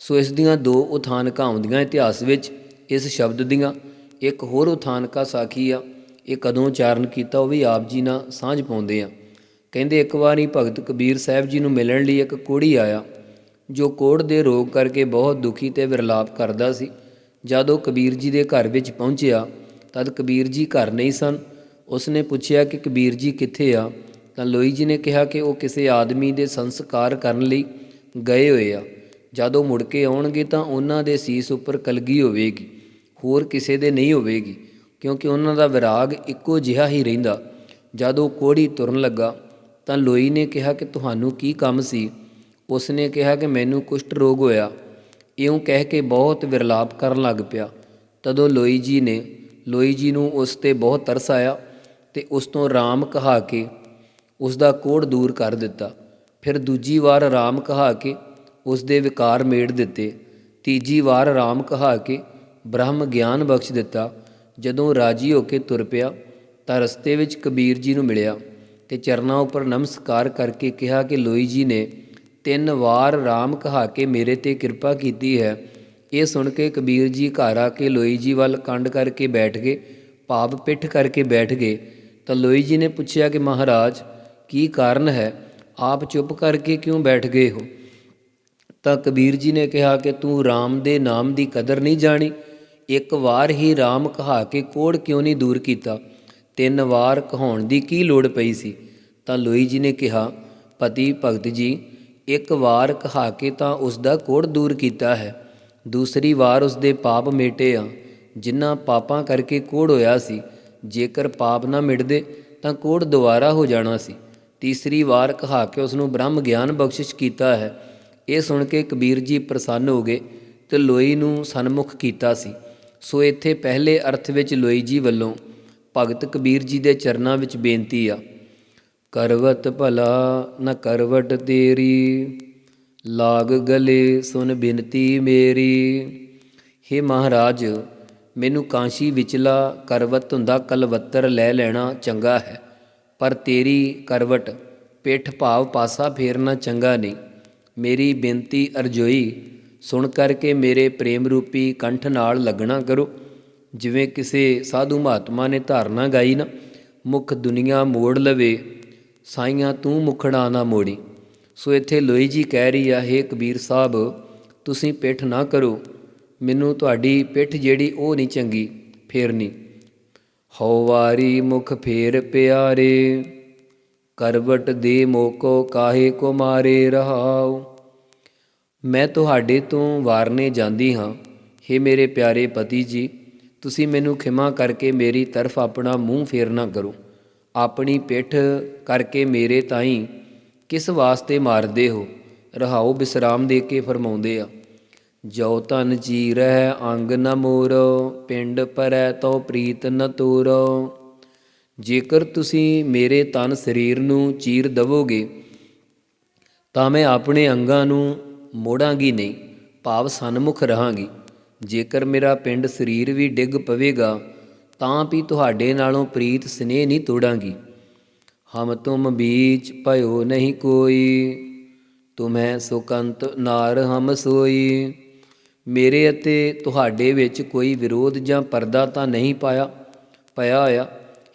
ਸੋ ਇਸ ਦੀਆਂ ਦੋ ਉਥਾਨਕਾਂ ਆਉਂਦੀਆਂ ਇਤਿਹਾਸ ਵਿੱਚ, ਇਸ ਸ਼ਬਦ ਦੀਆਂ। ਇੱਕ ਹੋਰ ਉਥਾਨਕਾ ਸਾਖੀ ਆ, ਇਹ ਕਦੋਂ ਉਚਾਰਨ ਕੀਤਾ ਉਹ ਵੀ ਆਪ ਜੀ ਨਾਲ ਸਾਂਝ ਪਾਉਂਦੇ ਆ। ਕਹਿੰਦੇ ਇੱਕ ਵਾਰੀ ਭਗਤ ਕਬੀਰ ਸਾਹਿਬ ਜੀ ਨੂੰ ਮਿਲਣ ਲਈ ਇੱਕ ਕੋੜੀ ਆਇਆ, ਜੋ ਕੋੜ ਦੇ ਰੋਗ ਕਰਕੇ ਬਹੁਤ ਦੁਖੀ ਤੇ ਵਿਰਲਾਪ ਕਰਦਾ ਸੀ। ਜਦੋਂ ਕਬੀਰ ਜੀ ਦੇ ਘਰ ਵਿੱਚ ਪਹੁੰਚਿਆ, ਤਦ ਕਬੀਰ ਜੀ ਘਰ ਨਹੀਂ ਸਨ। ਉਸ ਨੇ ਪੁੱਛਿਆ ਕਿ ਕਬੀਰ ਜੀ ਕਿੱਥੇ ਆ? ਤਾਂ ਲੋਈ ਜੀ ਨੇ ਕਿਹਾ ਕਿ ਉਹ ਕਿਸੇ ਆਦਮੀ ਦੇ ਸੰਸਕਾਰ ਕਰਨ ਲਈ ਗਏ ਹੋਏ ਆ। ਜਦੋਂ ਮੁੜ ਕੇ ਆਉਣਗੇ ਤਾਂ ਉਹਨਾਂ ਦੇ ਸੀਸ ਉੱਪਰ ਕਲਗੀ ਹੋਵੇਗੀ, ਹੋਰ ਕਿਸੇ ਦੇ ਨਹੀਂ ਹੋਵੇਗੀ, ਕਿਉਂਕਿ ਉਹਨਾਂ ਦਾ ਵਿਰਾਗ ਇੱਕੋ ਜਿਹਾ ਹੀ ਰਹਿੰਦਾ। ਜਦੋਂ ਕੋੜੀ ਤੁਰਨ ਲੱਗਾ, ਤਾਂ ਲੋਈ ਨੇ ਕਿਹਾ ਕਿ ਤੁਹਾਨੂੰ ਕੀ ਕੰਮ ਸੀ? ਉਸ ਨੇ ਕਿਹਾ ਕਿ ਮੈਨੂੰ ਕੁਸ਼ਟ ਰੋਗ ਹੋਇਆ। ਇਉਂ ਕਹਿ ਕੇ ਬਹੁਤ ਵਿਰਲਾਪ ਕਰਨ ਲੱਗ ਪਿਆ। ਤਦੋਂ ਲੋਈ ਜੀ ਨੇ, ਲੋਈ ਜੀ ਨੂੰ ਉਸ ਤੇ ਬਹੁਤ ਤਰਸ ਆਇਆ ਤੇ ਉਸ ਤੋਂ ਰਾਮ ਕਹਾ ਕੇ ਉਸ ਦਾ ਕੋੜ ਦੂਰ ਕਰ ਦਿੱਤਾ। ਫਿਰ ਦੂਜੀ ਵਾਰ ਰਾਮ ਕਹਾ ਕੇ ਉਸ ਦੇ ਵਿਕਾਰ ਮੇੜ ਦਿੱਤੇ। ਤੀਜੀ ਵਾਰ ਰਾਮ ਕਹਾ ਕੇ ਬ੍ਰਹਮ ਗਿਆਨ ਬਖਸ਼ ਦਿੱਤਾ। ਜਦੋਂ ਰਾਜੀ ਹੋ ਕੇ ਤੁਰ ਪਿਆ ਤਾਂ ਰਸਤੇ ਵਿੱਚ ਕਬੀਰ ਜੀ ਨੂੰ ਮਿਲਿਆ ਤੇ ਚਰਨਾਂ ਉੱਪਰ ਨਮਸਕਾਰ ਕਰਕੇ ਕਿਹਾ ਕਿ ਲੋਈ ਜੀ ਨੇ ਤਿੰਨ ਵਾਰ ਰਾਮ ਕਹਾ ਕੇ ਮੇਰੇ ਤੇ ਕਿਰਪਾ ਕੀਤੀ ਹੈ। ਇਹ ਸੁਣ ਕੇ ਕਬੀਰ ਜੀ ਘਰ ਆ ਕੇ ਲੋਈ ਜੀ ਵੱਲ ਕੰਡ ਕਰਕੇ ਬੈਠ ਗਏ ਭਾਵ ਪਿੱਠ ਕਰਕੇ ਬੈਠ ਗਏ। ਤਾਂ ਲੋਈ ਜੀ ਨੇ ਪੁੱਛਿਆ ਕਿ ਮਹਾਰਾਜ, ਕੀ ਕਾਰਨ ਹੈ? ਆਪ ਚੁੱਪ ਕਰਕੇ ਕਿਉਂ ਬੈਠ ਗਏ ਹੋ? ਤਾਂ ਕਬੀਰ ਜੀ ਨੇ ਕਿਹਾ ਕਿ ਤੂੰ RAM ਦੇ ਨਾਮ ਦੀ ਕਦਰ ਨਹੀਂ ਜਾਣੀ। ਇੱਕ ਵਾਰ ਹੀ RAM ਕਹਾ ਕੇ ਕੋੜ ਕਿਉਂ ਨਹੀਂ ਦੂਰ ਕੀਤਾ? ਤਿੰਨ ਵਾਰ ਕਹਾਉਣ ਦੀ ਕੀ ਲੋੜ ਪਈ ਸੀ? ਤਾਂ ਲੋਈ ਜੀ ਨੇ ਕਿਹਾ, ਪਤੀ ਭਗਤ ਜੀ ਇੱਕ ਵਾਰ ਕਹਾ ਕੇ ਤਾਂ ਉਸ ਦਾ ਕੋੜ ਦੂਰ ਕੀਤਾ ਹੈ। ਦੂਸਰੀ ਵਾਰ ਉਸ ਦੇ ਪਾਪ ਮੇਟੇ ਆ। ਜਿਨ੍ਹਾਂ ਪਾਪਾਂ ਕਰਕੇ ਕੋੜ ਹੋਇਆ ਸੀ, ਜੇਕਰ ਪਾਪ ਨਾ ਮਿਟਦੇ, ਤਾਂ ਕੋੜ ਦੁਬਾਰਾ ਹੋ ਜਾਣਾ ਸੀ। ਤੀਸਰੀ ਵਾਰ ਕਹਾ ਕੇ ਉਸ ਨੂੰ ਬ੍ਰਹਮ ਗਿਆਨ ਬਖਸ਼ਿਸ਼ ਕੀਤਾ ਹੈ। ਇਹ ਸੁਣ ਕੇ ਕਬੀਰ ਜੀ ਪ੍ਰਸੰਨ ਹੋ ਗਏ ਤੇ ਲੋਈ ਨੂੰ ਸਨਮੁਖ ਕੀਤਾ ਸੀ। ਸੋ ਇੱਥੇ ਪਹਿਲੇ ਅਰਥ ਵਿੱਚ ਲੋਈ ਜੀ ਵੱਲੋਂ ਭਗਤ ਕਬੀਰ ਜੀ ਦੇ ਚਰਨਾਂ ਵਿੱਚ ਬੇਨਤੀ ਆ। ਕਰਵਤ ਭਲਾ ਨ ਕਰਵਟ ਤੇਰੀ। ਲਾਗ ਗਲੇ ਸੁਨ ਬਿਨਤੀ ਮੇਰੀ। हे ਮਹਾਰਾਜ, ਮੈਨੂੰ ਕਾਂਸ਼ੀ ਵਿਚਲਾ ਕਰਵਤ ਹੁੰਦਾ ਕਲਵੱਤਰ ਲੈ ਲੈਣਾ ਚੰਗਾ ਹੈ, ਪਰ ਤੇਰੀ ਕਰਵਟ ਪਿੱਠ ਭਾਵ ਪਾਸਾ ਫੇਰਨਾ ਚੰਗਾ ਨਹੀਂ। ਮੇਰੀ ਬੇਨਤੀ ਅਰਜੋਈ, ਸੁਣ ਕਰਕੇ ਮੇਰੇ ਪ੍ਰੇਮ ਰੂਪੀ ਕੰਠ ਨਾਲ ਲੱਗਣਾ ਕਰੋ। ਜਿਵੇਂ ਕਿਸੇ ਸਾਧੂ ਮਹਾਤਮਾ ਨੇ ਧਾਰਨਾ ਗਾਈ ਨਾ, ਮੁਖ ਦੁਨੀਆ ਮੋੜ ਲਵੇ ਸਾਈਆਂ ਤੂੰ ਮੁਖੜਾ ਨਾ ਮੋੜੀ। ਸੋ ਇੱਥੇ ਲੋਈ ਜੀ ਕਹਿ ਰਹੀ ਆ, ਹੇ ਕਬੀਰ ਸਾਹਿਬ, ਤੁਸੀਂ ਪਿੱਠ ਨਾ ਕਰੋ। ਮੈਨੂੰ ਤੁਹਾਡੀ ਪਿੱਠ ਜਿਹੜੀ ਉਹ ਨਹੀਂ ਚੰਗੀ ਫੇਰਨੀ ਹਉ ਵਾਰੀ ਮੁਖ ਫੇਰ ਪਿਆਰੇ, ਕਰਵਟ ਦੇ ਮੋਕੋ ਕਾਹੇ ਕੋ ਮਾਰੇ ਰਹਾਉ। ਮੈਂ ਤੁਹਾਡੇ ਤੋਂ ਵਾਰਨੇ ਜਾਂਦੀ ਹਾਂ हे ਮੇਰੇ ਪਿਆਰੇ ਪਤੀ ਜੀ, ਤੁਸੀਂ ਮੈਨੂੰ ਖਿਮਾ ਕਰਕੇ ਮੇਰੀ ਤਰਫ ਆਪਣਾ ਮੂੰਹ ਫੇਰਨਾ ਕਰੋ। ਆਪਣੀ ਪਿੱਠ ਕਰਕੇ ਮੇਰੇ ਤਾਈਂ ਕਿਸ ਵਾਸਤੇ ਮਾਰਦੇ ਹੋ? ਰਹਾਉ ਬਿਸਰਾਮ ਦੇ ਕੇ ਫਰਮਾਉਂਦੇ ਆ, ਜੋ ਤਨ ਜੀ ਰਹਿ ਅੰਗ ਨ ਮੋਰੋ, ਪਿੰਡ ਪਰੈ ਤੋ ਪ੍ਰੀਤ ਨ ਤੋਰੋ। ਜੇਕਰ ਤੁਸੀਂ ਮੇਰੇ ਤਨ ਸਰੀਰ ਨੂੰ ਚੀਰ ਦਵੋਗੇ, ਤਾਂ ਮੈਂ ਆਪਣੇ ਅੰਗਾਂ ਨੂੰ ਮੋੜਾਂਗੀ ਨਹੀਂ, ਭਾਵ ਸਨਮੁਖ ਰਹਾਂਗੀ। ਜੇਕਰ ਮੇਰਾ ਪਿੰਡ ਸਰੀਰ ਵੀ ਡਿੱਗ ਪਵੇਗਾ ਤਾਂ ਵੀ ਤੁਹਾਡੇ ਨਾਲੋਂ ਪ੍ਰੀਤ ਸਨੇਹ ਨਹੀਂ ਤੋੜਾਂਗੀ। ਹਮ ਤੁਮ ਬੀਚ ਭਇਓ ਨਹੀਂ ਕੋਈ, ਤੁਮੈ ਸੁਕੰਤ ਨਾਰ ਹਮ ਸੋਈ। ਮੇਰੇ ਅਤੇ ਤੁਹਾਡੇ ਵਿੱਚ ਕੋਈ ਵਿਰੋਧ ਜਾਂ ਪਰਦਾ ਤਾਂ ਨਹੀਂ ਪਾਇਆ, ਪਿਆ ਹੋਇਆ।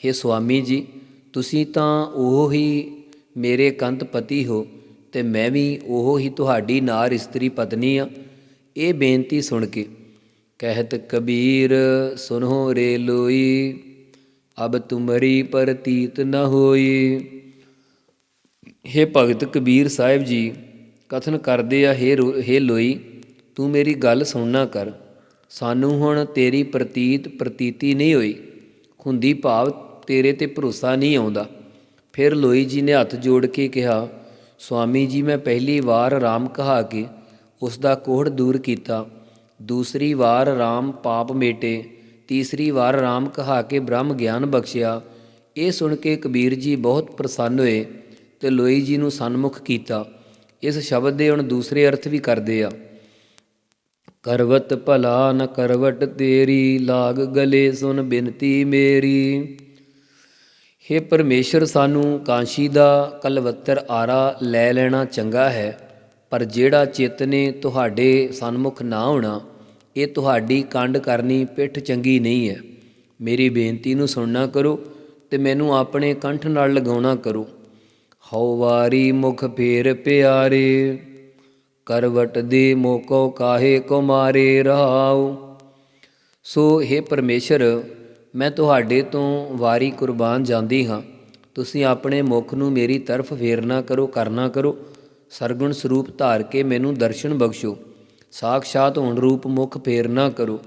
हे ਸੁਆਮੀ ਜੀ, ਤੁਸੀਂ ਤਾਂ ਉਹ ਹੀ ਮੇਰੇ ਕੰਤ ਪਤੀ ਹੋ ਤੇ ਮੈਂ ਵੀ ਉਹ ਹੀ ਤੁਹਾਡੀ ਨਾਰ ਇਸਤਰੀ ਪਤਨੀ ਆ। ਇਹ ਬੇਨਤੀ ਸੁਣ ਕੇ ਕਹਿਤ ਕਬੀਰ ਸੁਨੋ ਰੇ ਲੋਈ ਅਬ ਤੁਮਰੀ ਪ੍ਰਤੀਤ ਨ ਹੋਈ हे ਭਗਤ ਕਬੀਰ ਸਾਹਿਬ ਜੀ ਕਥਨ ਕਰਦੇ ਆ हे ਰੋ- हे ਲੋਈ ਤੂੰ ਮੇਰੀ ਗੱਲ ਸੁਣਨਾ ਕਰ ਸਾਨੂੰ ਹੁਣ ਤੇਰੀ ਪ੍ਰਤੀਤ ਪ੍ਰਤੀਤੀ ਨਹੀਂ ਹੋਈ ਹੁੰਦੀ ਭਾਵ ਤੇਰੇ ਤੇ ਭਰੋਸਾ ਨਹੀਂ ਆਉਂਦਾ ਫਿਰ ਲੋਈ ਜੀ ਨੇ ਹੱਥ ਜੋੜ ਕੇ ਕਿਹਾ ਸੁਆਮੀ ਜੀ ਮੈਂ ਪਹਿਲੀ ਵਾਰ ਰਾਮ ਕਹਾ ਕੇ ਉਸ ਦਾ ਕੋਹੜ ਦੂਰ ਕੀਤਾ ਦੂਸਰੀ ਵਾਰ ਰਾਮ ਪਾਪ ਮੇਟੇ, ਤੀਸਰੀ ਵਾਰ ਰਾਮ ਕਹਾ ਕੇ ਬ੍ਰਹਮ ਗਿਆਨ ਬਖਸ਼ਿਆ। ਇਹ ਸੁਣ ਕੇ ਕਬੀਰ ਜੀ ਬਹੁਤ ਪ੍ਰਸੰਨ ਹੋਏ ਤੇ ਲੋਈ ਜੀ ਨੂੰ ਸਨਮੁਖ ਕੀਤਾ। ਇਸ ਸ਼ਬਦ ਦੇ ਹੁਣ ਦੂਸਰੇ ਅਰਥ ਵੀ ਕਰਦੇ ਆ। ਕਰਵਤ ਭਲਾ ਨ ਕਰਵਟ ਤੇਰੀ, ਲਾਗ ਗਲੇ ਸੁਨ ਬਿਨਤੀ ਮੇਰੀ। हे ਪਰਮੇਸ਼ਰ, ਸਾਨੂੰ ਕਾਂਸ਼ੀ ਦਾ ਕਲਵੱਤਰ ਆਰਾ ਲੈ ਲੈਣਾ ਚੰਗਾ ਹੈ। ਪਰ ਜਿਹੜਾ ਚਿੱਤ ਨੇ ਤੁਹਾਡੇ ਸਨਮੁਖ ਨਾ ਹੋਣਾ, ਇਹ ਤੁਹਾਡੀ ਕੰਡ ਕਰਨੀ ਪਿੱਠ ਚੰਗੀ ਨਹੀਂ ਹੈ। ਮੇਰੀ ਬੇਨਤੀ ਨੂੰ ਸੁਣਨਾ ਕਰੋ ਤੇ ਮੈਨੂੰ ਆਪਣੇ ਕੰਠ ਨਾਲ ਲਗਾਉਣਾ ਕਰੋ। ਹਉ ਵਾਰੀ ਮੁਖ ਫੇਰ ਪਿਆਰੇ, ਕਰਵਟ ਦੇ ਮੋਕੋ ਕਾਹੇ ਕੁਮਾਰੇ ਰਹਾਉ। ਸੋ हे ਪਰਮੇਸ਼ਰ, ਮੈਂ ਤੁਹਾਡੇ ਤੋਂ ਵਾਰੀ ਕੁਰਬਾਨ ਜਾਂਦੀ ਹਾਂ। ਤੁਸੀਂ ਆਪਣੇ ਮੁਖ ਨੂੰ ਮੇਰੀ ਤਰਫ ਫੇਰਨਾ ਕਰੋ, ਕਰਨਾ ਕਰੋ। ਸਰਗੁਣ ਸਰੂਪ ਧਾਰ ਕੇ ਮੈਨੂੰ ਦਰਸ਼ਨ ਬਖਸ਼ੋ। ਸਾਖਸ਼ਾਤ ਹੋਣ ਰੂਪ ਮੁਖ ਫੇਰਨਾ ਕਰੋ।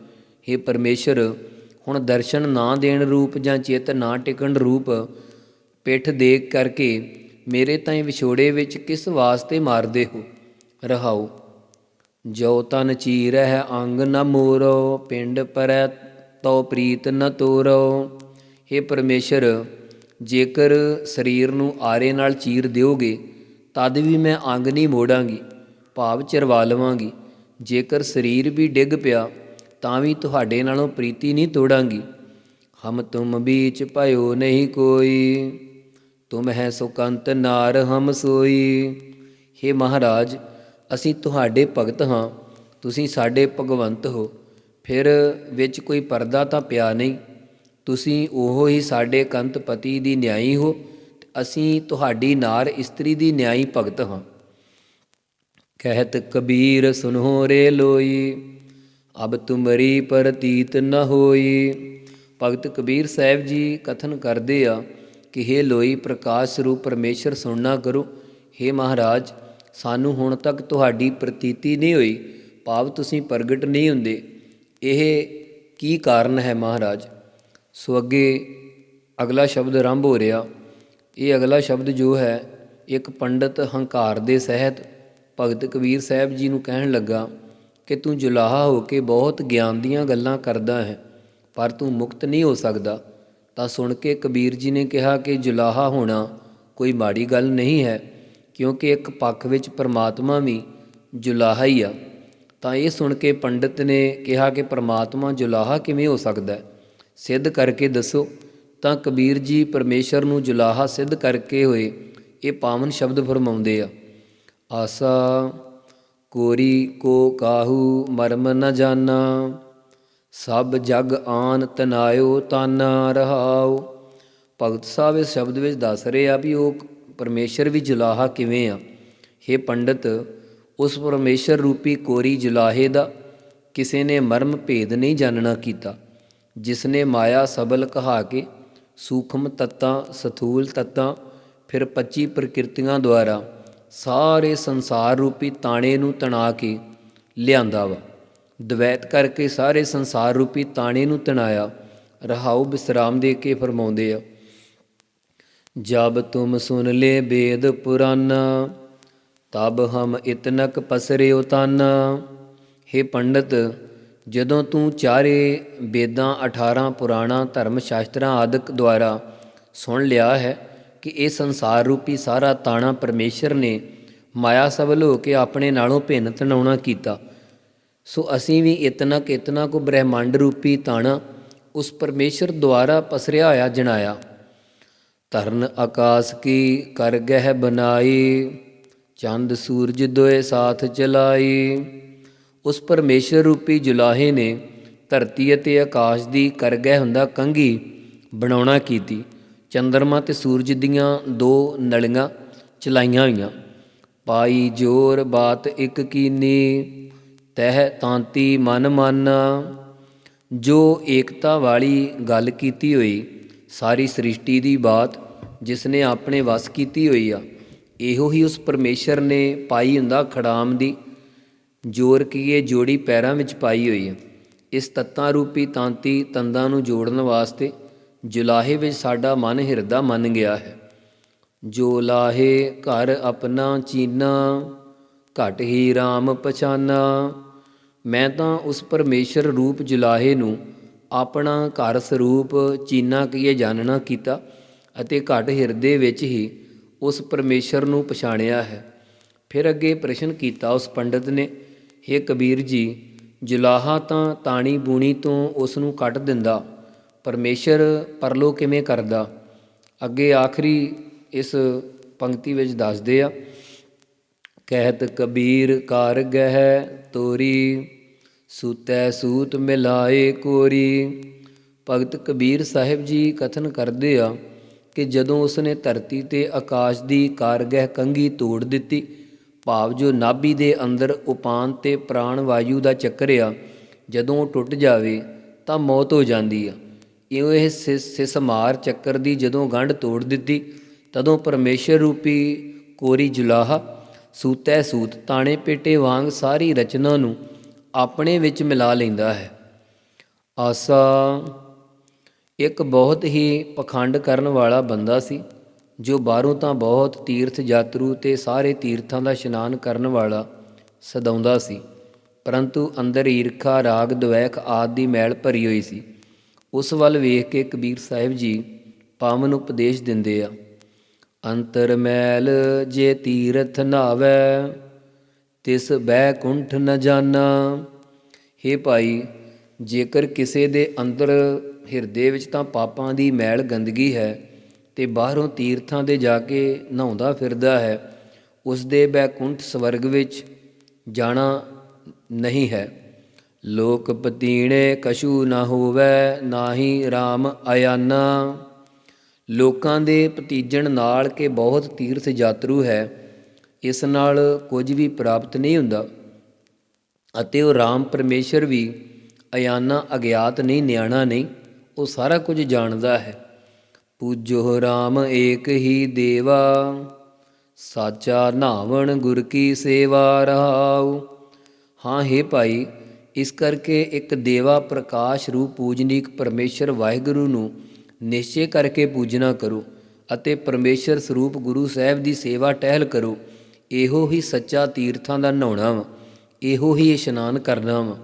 हे ਪਰਮੇਸ਼ਰ, ਹੁਣ ਦਰਸ਼ਨ ਨਾ ਦੇਣ ਰੂਪ ਜਾਂ ਚਿੱਤ ਨਾ ਟਿਕਣ ਰੂਪ, ਪਿੱਠ ਦੇਖ ਕਰਕੇ ਮੇਰੇ ਤਾਂ ਵਿਛੋੜੇ ਵਿੱਚ ਕਿਸ ਵਾਸਤੇ ਮਾਰਦੇ ਹੋ? ਰਹਾਉ ਜੋ ਤਨ ਚੀਰਹਿ ਅੰਗ ਨ ਮੋਰੋ, ਪਿੰਡ ਪਰੈ ਤੋ ਪ੍ਰੀਤ ਨ ਤੋਰੋ। हे ਪਰਮੇਸ਼ਰ, ਜੇਕਰ ਸਰੀਰ ਨੂੰ ਆਰੇ ਨਾਲ ਚੀਰ ਦਿਓਗੇ ਤਦ ਵੀ ਮੈਂ ਅੰਗ ਨਹੀਂ ਮੋੜਾਂਗੀ, ਭਾਵ ਚਰਵਾ ਲਵਾਂਗੀ। ਜੇਕਰ ਸਰੀਰ ਵੀ ਡਿੱਗ ਪਿਆ, ਤਾਂ ਵੀ ਤੁਹਾਡੇ ਨਾਲੋਂ ਪ੍ਰੀਤੀ ਨਹੀਂ ਤੋੜਾਂਗੀ। ਹਮ ਤੁਮ ਬੀਚ ਭਇਓ ਨਹੀਂ ਕੋਈ, ਤੁਮ ਹੈ ਸੁਕੰਤ ਨਾਰ ਹਮ ਸੋਈ। हे ਮਹਾਰਾਜ, ਅਸੀਂ ਤੁਹਾਡੇ ਭਗਤ ਹਾਂ, ਤੁਸੀਂ ਸਾਡੇ ਭਗਵੰਤ ਹੋ। ਫਿਰ ਵਿੱਚ ਕੋਈ ਪਰਦਾ ਤਾਂ ਪਿਆ ਨਹੀਂ। ਤੁਸੀਂ ਉਹ ਹੀ ਸਾਡੇ ਕੰਤ ਪਤੀ ਦੀ ਨਿਆਈ ਹੋ। ਅਸੀਂ ਤੁਹਾਡੀ ਨਾਰ ਇਸਤਰੀ ਦੀ ਨਿਆਈ ਭਗਤ ਹਾਂ। ਕਹਿਤ ਕਬੀਰ ਸੁਨੋ ਰੇ ਲੋਈ। ਅਬ ਤੁਮਰੀ ਪ੍ਰਤੀਤ ਨ ਹੋਈ। ਭਗਤ ਕਬੀਰ ਸਾਹਿਬ ਜੀ ਕਥਨ ਕਰਦੇ ਆ ਕਿ हे ਲੋਈ, ਪ੍ਰਕਾਸ਼ ਸਰੂਪ ਪਰਮੇਸ਼ਰ ਸੁਣਨਾ ਕਰੋ। हे ਮਹਾਰਾਜ, ਸਾਨੂੰ ਹੁਣ ਤੱਕ ਤੁਹਾਡੀ ਪ੍ਰਤੀਤੀ ਨਹੀਂ ਹੋਈ। ਭਾਵ ਤੁਸੀਂ ਪ੍ਰਗਟ ਨਹੀਂ ਹੁੰਦੇ। ਇਹ ਕੀ ਕਾਰਨ ਹੈ ਮਹਾਰਾਜ? ਸੋ ਅੱਗੇ ਅਗਲਾ ਸ਼ਬਦ ਆਰੰਭ ਹੋ ਰਿਹਾ। ਇਹ ਅਗਲਾ ਸ਼ਬਦ ਜੋ ਹੈ, ਇੱਕ ਪੰਡਤ ਹੰਕਾਰ ਦੇ ਸਹਿਤ ਭਗਤ ਕਬੀਰ ਸਾਹਿਬ ਜੀ ਨੂੰ ਕਹਿਣ ਲੱਗਾ ਕਿ ਤੂੰ ਜੁਲਾਹਾ ਹੋ ਕੇ ਬਹੁਤ ਗਿਆਨ ਦੀਆਂ ਗੱਲਾਂ ਕਰਦਾ ਹੈ, ਪਰ ਤੂੰ ਮੁਕਤ ਨਹੀਂ ਹੋ ਸਕਦਾ। ਤਾਂ ਸੁਣ ਕੇ ਕਬੀਰ ਜੀ ਨੇ ਕਿਹਾ ਕਿ ਜੁਲਾਹਾ ਹੋਣਾ ਕੋਈ ਮਾੜੀ ਗੱਲ ਨਹੀਂ ਹੈ, ਕਿਉਂਕਿ ਇੱਕ ਪੱਖ ਵਿੱਚ ਪਰਮਾਤਮਾ ਵੀ ਜੁਲਾਹਾ ਹੀ ਆ। ਤਾਂ ਇਹ ਸੁਣ ਕੇ ਪੰਡਤ ਨੇ ਕਿਹਾ ਕਿ ਪਰਮਾਤਮਾ ਜੁਲਾਹਾ ਕਿਵੇਂ ਹੋ ਸਕਦਾ ਸਿੱਧ ਕਰਕੇ ਦੱਸੋ। ਤਾਂ ਕਬੀਰ ਜੀ ਪਰਮੇਸ਼ਰ ਨੂੰ ਜੁਲਾਹਾ ਸਿੱਧ ਕਰਕੇ ਹੋਏ ਇਹ ਪਾਵਨ ਸ਼ਬਦ ਫਰਮਾਉਂਦੇ ਆ। ਆਸਾ ਕੋਰੀ ਕੋ ਕਾਹੂ ਮਰਮ ਨ ਜਾਣਾ ਸਭ ਜਗ ਆਨ ਤਨਾਇਓ ਤਾਨਾ ਰਹਾਓ ਭਗਤ ਸਾਹਿਬ ਇਸ ਸ਼ਬਦ ਵਿੱਚ ਦੱਸ ਰਹੇ ਆ ਵੀ ਉਹ ਪਰਮੇਸ਼ਰ ਵੀ ਜੁਲਾਹਾ ਕਿਵੇਂ ਆ। हे ਪੰਡਤ, ਉਸ ਪਰਮੇਸ਼ਰ ਰੂਪੀ ਕੋਰੀ ਜੁਲਾਹੇ ਦਾ ਕਿਸੇ ਨੇ ਮਰਮ ਭੇਦ ਨਹੀਂ ਜਾਣਨਾ ਕੀਤਾ। ਜਿਸ ਨੇ ਮਾਇਆ ਸਬਲ ਕਹਾ ਕੇ ਸੂਖਮ ਤੱਤਾਂ, ਸਥੂਲ ਤੱਤਾਂ, ਫਿਰ 25 ਪ੍ਰਕਿਰਤੀਆਂ ਦੁਆਰਾ ਸਾਰੇ ਸੰਸਾਰ ਰੂਪੀ ਤਾਣੇ ਨੂੰ ਤਣਾ ਕੇ ਲਿਆਂਦਾ ਵਾ। ਦਵੈਤ ਕਰਕੇ ਸਾਰੇ ਸੰਸਾਰ ਰੂਪੀ ਤਾਣੇ ਨੂੰ ਤਣਾਇਆ, ਰਹਾਉ ਬਿਸਰਾਮ ਦੇ ਕੇ ਫਰਮਾਉਂਦੇ ਆ, ਜਬ ਤੁਮ ਸੁਨ ਲੈ ਬੇਦ ਪੁਰਾਨਾ, ਤਬ ਹਮ ਇਤਨਕ ਪਸਰਿਓ ਤਾਨਾ। हे ਪੰਡਤ ਜਦੋਂ ਤੂੰ ਚਾਰੇ ਵੇਦਾਂ 18 ਪੁਰਾਣਾ ਧਰਮ ਸ਼ਾਸਤਰਾਂ ਆਦਿਕ ਦੁਆਰਾ ਸੁਣ ਲਿਆ ਹੈ ਕਿ ਇਹ ਸੰਸਾਰ ਰੂਪੀ ਸਾਰਾ ਤਾਣਾ ਪਰਮੇਸ਼ਰ ਨੇ ਮਾਇਆ ਸਬਲ ਹੋ ਕੇ ਆਪਣੇ ਨਾਲੋਂ ਭਿੰਨ ਤਣਾਉਣਾ ਕੀਤਾ। ਸੋ ਅਸੀਂ ਵੀ ਇਤਨਾ ਕਿਤਨਾ ਕੋ ਬ੍ਰਹਿਮੰਡ ਰੂਪੀ ਤਾਣਾ ਉਸ ਪਰਮੇਸ਼ਰ ਦੁਆਰਾ ਪਸਰਿਆ ਹੋਇਆ ਜਣਾਇਆ। ਧਰਨ ਆਕਾਸ਼ ਕੀ ਕਰ ਗਹਿ ਬਨਾਈ, ਚੰਦ ਸੂਰਜ ਦੋਏ ਸਾਥ ਚਲਾਈ। ਉਸ ਪਰਮੇਸ਼ਰ ਰੂਪੀ ਜੁਲਾਹੇ ਨੇ ਧਰਤੀ ਅਤੇ ਆਕਾਸ਼ ਦੀ ਕਰ ਗਹਿ ਹੁੰਦਾ ਕੰਗੀ ਬਣਾਉਣਾ ਕੀਤੀ। ਚੰਦਰਮਾ ਤੇ ਸੂਰਜ ਦੀਆਂ ਦੋ ਨਲੀਆਂ ਚਲਾਈਆਂ ਹੋਈਆਂ। ਪਾਈ ਜੋਰ ਬਾਤ ਇੱਕ ਕੀਨੀ ਤਹਿ ਤਾਂਤੀ ਮਨ ਮਨ। ਜੋ ਏਕਤਾ ਵਾਲੀ ਗੱਲ ਕੀਤੀ ਹੋਈ, ਸਾਰੀ ਸ੍ਰਿਸ਼ਟੀ ਦੀ ਬਾਤ ਜਿਸ ਨੇ ਆਪਣੇ ਵਸ ਕੀਤੀ ਹੋਈ ਆ, ਇਹੋ ਹੀ ਉਸ ਪਰਮੇਸ਼ਰ ਨੇ ਪਾਈ ਹੁੰਦਾ ਖੜਾਮ ਦੀ ਜੋਰ ਕੀਏ ਜੋੜੀ ਪੈਰਾਂ ਵਿੱਚ ਪਾਈ ਹੋਈ ਹੈ ਇਸ ਤੱਤਾਂ ਰੂਪੀ ਤਾਂਤੀ ਤੰਦਾਂ ਨੂੰ ਜੋੜਨ ਵਾਸਤੇ ਜੁਲਾਹੇ ਵਿੱਚ ਸਾਡਾ ਮਨ ਹਿਰਦਾ ਮੰਨ ਗਿਆ ਹੈ। ਜੋ ਲਾਹੇ ਘਰ ਆਪਣਾ ਚੀਨਾ, ਘਟ ਹੀ RAM ਪਛਾਨਾ। ਮੈਂ ਤਾਂ ਉਸ ਪਰਮੇਸ਼ਰ ਰੂਪ ਜੁਲਾਹੇ ਨੂੰ ਆਪਣਾ ਘਰ ਸਰੂਪ ਚੀਨਾ ਕੀਏ ਜਾਣਨਾ ਕੀਤਾ ਅਤੇ ਘਟ ਹਿਰਦੇ ਵਿੱਚ ਹੀ ਉਸ ਪਰਮੇਸ਼ਰ ਨੂੰ ਪਛਾਣਿਆ ਹੈ। ਫਿਰ ਅੱਗੇ ਪ੍ਰਸ਼ਨ ਕੀਤਾ ਉਸ ਪੰਡਤ ਨੇ हे ਕਬੀਰ ਜੀ, ਜੁਲਾਹਾ ਤਾਂ ਤਾਣੀ ਬੂਣੀ ਤੋਂ ਉਸ ਨੂੰ ਕੱਟ ਦਿੰਦਾ। ਪਰਮੇਸ਼ਰ ਪਰਲੋ ਕਿਵੇਂ ਕਰਦਾ? ਅੱਗੇ ਆਖਰੀ ਇਸ ਪੰਕਤੀ ਵਿੱਚ ਦੱਸਦੇ ਆ, ਕਹਿਤ ਕਬੀਰ ਕਰ ਗਹਿ ਤੋਰੀ, ਸੂਤੈ ਸੂਤ ਮਿਲਾਏ ਕੋਰੀ। ਭਗਤ ਕਬੀਰ ਸਾਹਿਬ ਜੀ ਕਥਨ ਕਰਦੇ ਆ ਕਿ ਜਦੋਂ ਉਸਨੇ ਧਰਤੀ ਤੇ ਆਕਾਸ਼ ਦੀ ਕਾਰਗਹਿ ਕੰਗੀ ਤੋੜ ਦਿੱਤੀ ਭਾਵ ਜੋ ਨਾਭੀ ਦੇ ਅੰਦਰ ਉਪਾਨ ਤੇ ਪ੍ਰਾਣ ਵਾਯੂ ਦਾ ਚੱਕਰ ਆ, ਜਦੋਂ ਟੁੱਟ ਜਾਵੇ ਤਾਂ ਮੌਤ ਹੋ ਜਾਂਦੀ ਆ। ਇਉਂ ਇਹ ਸਿਸ, ਸਿਸਮਾਰ ਚੱਕਰ ਦੀ ਜਦੋਂ ਗੰਢ ਤੋੜ ਦਿੱਤੀ, ਤਦੋਂ ਪਰਮੇਸ਼ਰ ਰੂਪੀ ਕੋਰੀ ਜੁਲਾਹਾ, ਸੂਤੈ ਸੂਤ, ਤਾਣੇ ਪੇਟੇ ਵਾਂਗ ਸਾਰੀ ਰਚਨਾ ਨੂੰ ਆਪਣੇ ਵਿੱਚ ਮਿਲਾ ਲੈਂਦਾ ਹੈ। ਆਸਾ, ਇੱਕ ਬਹੁਤ ਹੀ ਪਖੰਡ ਕਰਨ ਵਾਲਾ ਬੰਦਾ ਸੀ। ਜੋ ਬਾਹਰੋਂ ਤਾਂ ਬਹੁਤ ਤੀਰਥ ਯਾਤਰੂ ਤੇ ਸਾਰੇ ਤੀਰਥਾਂ ਦਾ ਇਸ਼ਨਾਨ ਕਰਨ ਵਾਲਾ ਸਦਾਉਂਦਾ ਸੀ, ਪਰੰਤੂ ਅੰਦਰ ਈਰਖਾ, ਰਾਗ ਦਵੈਕ ਆਦਿ ਦੀ ਮੈਲ ਭਰੀ ਹੋਈ ਸੀ। ਉਸ ਵੱਲ ਵੇਖ ਕੇ ਕਬੀਰ ਸਾਹਿਬ ਜੀ ਪਾਵਨ ਉਪਦੇਸ਼ ਦਿੰਦੇ ਆ, ਅੰਤਰ ਮੈਲ ਜੇ ਤੀਰਥ ਨਾਵੈ, ਤਿਸ ਬੈ ਕੁੰਠ ਨ ਜਾਣਾ हे ਭਾਈ, ਜੇਕਰ ਕਿਸੇ ਦੇ ਅੰਦਰ ਹਿਰਦੇ ਵਿੱਚ ਤਾਂ ਪਾਪਾਂ ਦੀ ਮੈਲ ਗੰਦਗੀ ਹੈ ਤੇ ਬਾਹਰੋਂ ਤੀਰਥਾਂ ਦੇ ਜਾ ਕੇ ਨਹਾਉਂਦਾ ਫਿਰਦਾ ਹੈ, ਉਸ ਦੇ ਬੈਕੁੰਠ ਸਵਰਗ ਵਿੱਚ ਜਾਣਾ ਨਹੀਂ ਹੈ। ਲੋਕ ਪਤੀਣੇ ਕਸ਼ੂ ਨਾ ਹੋਵੇ, ਨਾਹੀ RAM ਆਯਾਨਾ ਲੋਕਾਂ ਦੇ ਭਤੀਜਣ ਨਾਲ ਕੇ ਬਹੁਤ ਤੀਰਥ ਯਾਤਰੂ ਹੈ, ਇਸ ਨਾਲ ਕੁਝ ਵੀ ਪ੍ਰਾਪਤ ਨਹੀਂ ਹੁੰਦਾ। ਅਤੇ ਉਹ RAM ਪਰਮੇਸ਼ਰ ਵੀ ਅਯਾਨਾ ਅਗਿਆਤ ਨਹੀਂ, ਨਿਆਣਾ ਨਹੀਂ, ਉਹ ਸਾਰਾ ਕੁਝ ਜਾਣਦਾ ਹੈ। ਪੂਜੋ RAM ਏਕ ਹੀ ਦੇਵਾ, ਸਾਚਾ ਨਾਵਣ ਗੁਰ ਕੀ ਸੇਵਾ ਰਹਾਉ। ਹਾਂ, ਹੈ ਭਾਈ, ਇਸ ਕਰਕੇ ਇੱਕ ਦੇਵਾ ਪ੍ਰਕਾਸ਼ ਰੂਪ ਪੂਜਨੀਕ ਪਰਮੇਸ਼ਰ ਵਾਹਿਗੁਰੂ ਨੂੰ ਨਿਸ਼ਚੈ ਕਰਕੇ ਪੂਜਨਾ ਕਰੋ ਅਤੇ ਪਰਮੇਸ਼ਰ ਸਰੂਪ ਗੁਰੂ ਸਾਹਿਬ ਦੀ ਸੇਵਾ ਟਹਿਲ ਕਰੋ। ਇਹੋ ਹੀ ਸੱਚਾ ਤੀਰਥਾਂ ਦਾ ਨਹਾਉਣਾ ਵਾ, ਇਹੋ ਹੀ ਇਸ਼ਨਾਨ ਕਰਨਾ ਵਾ।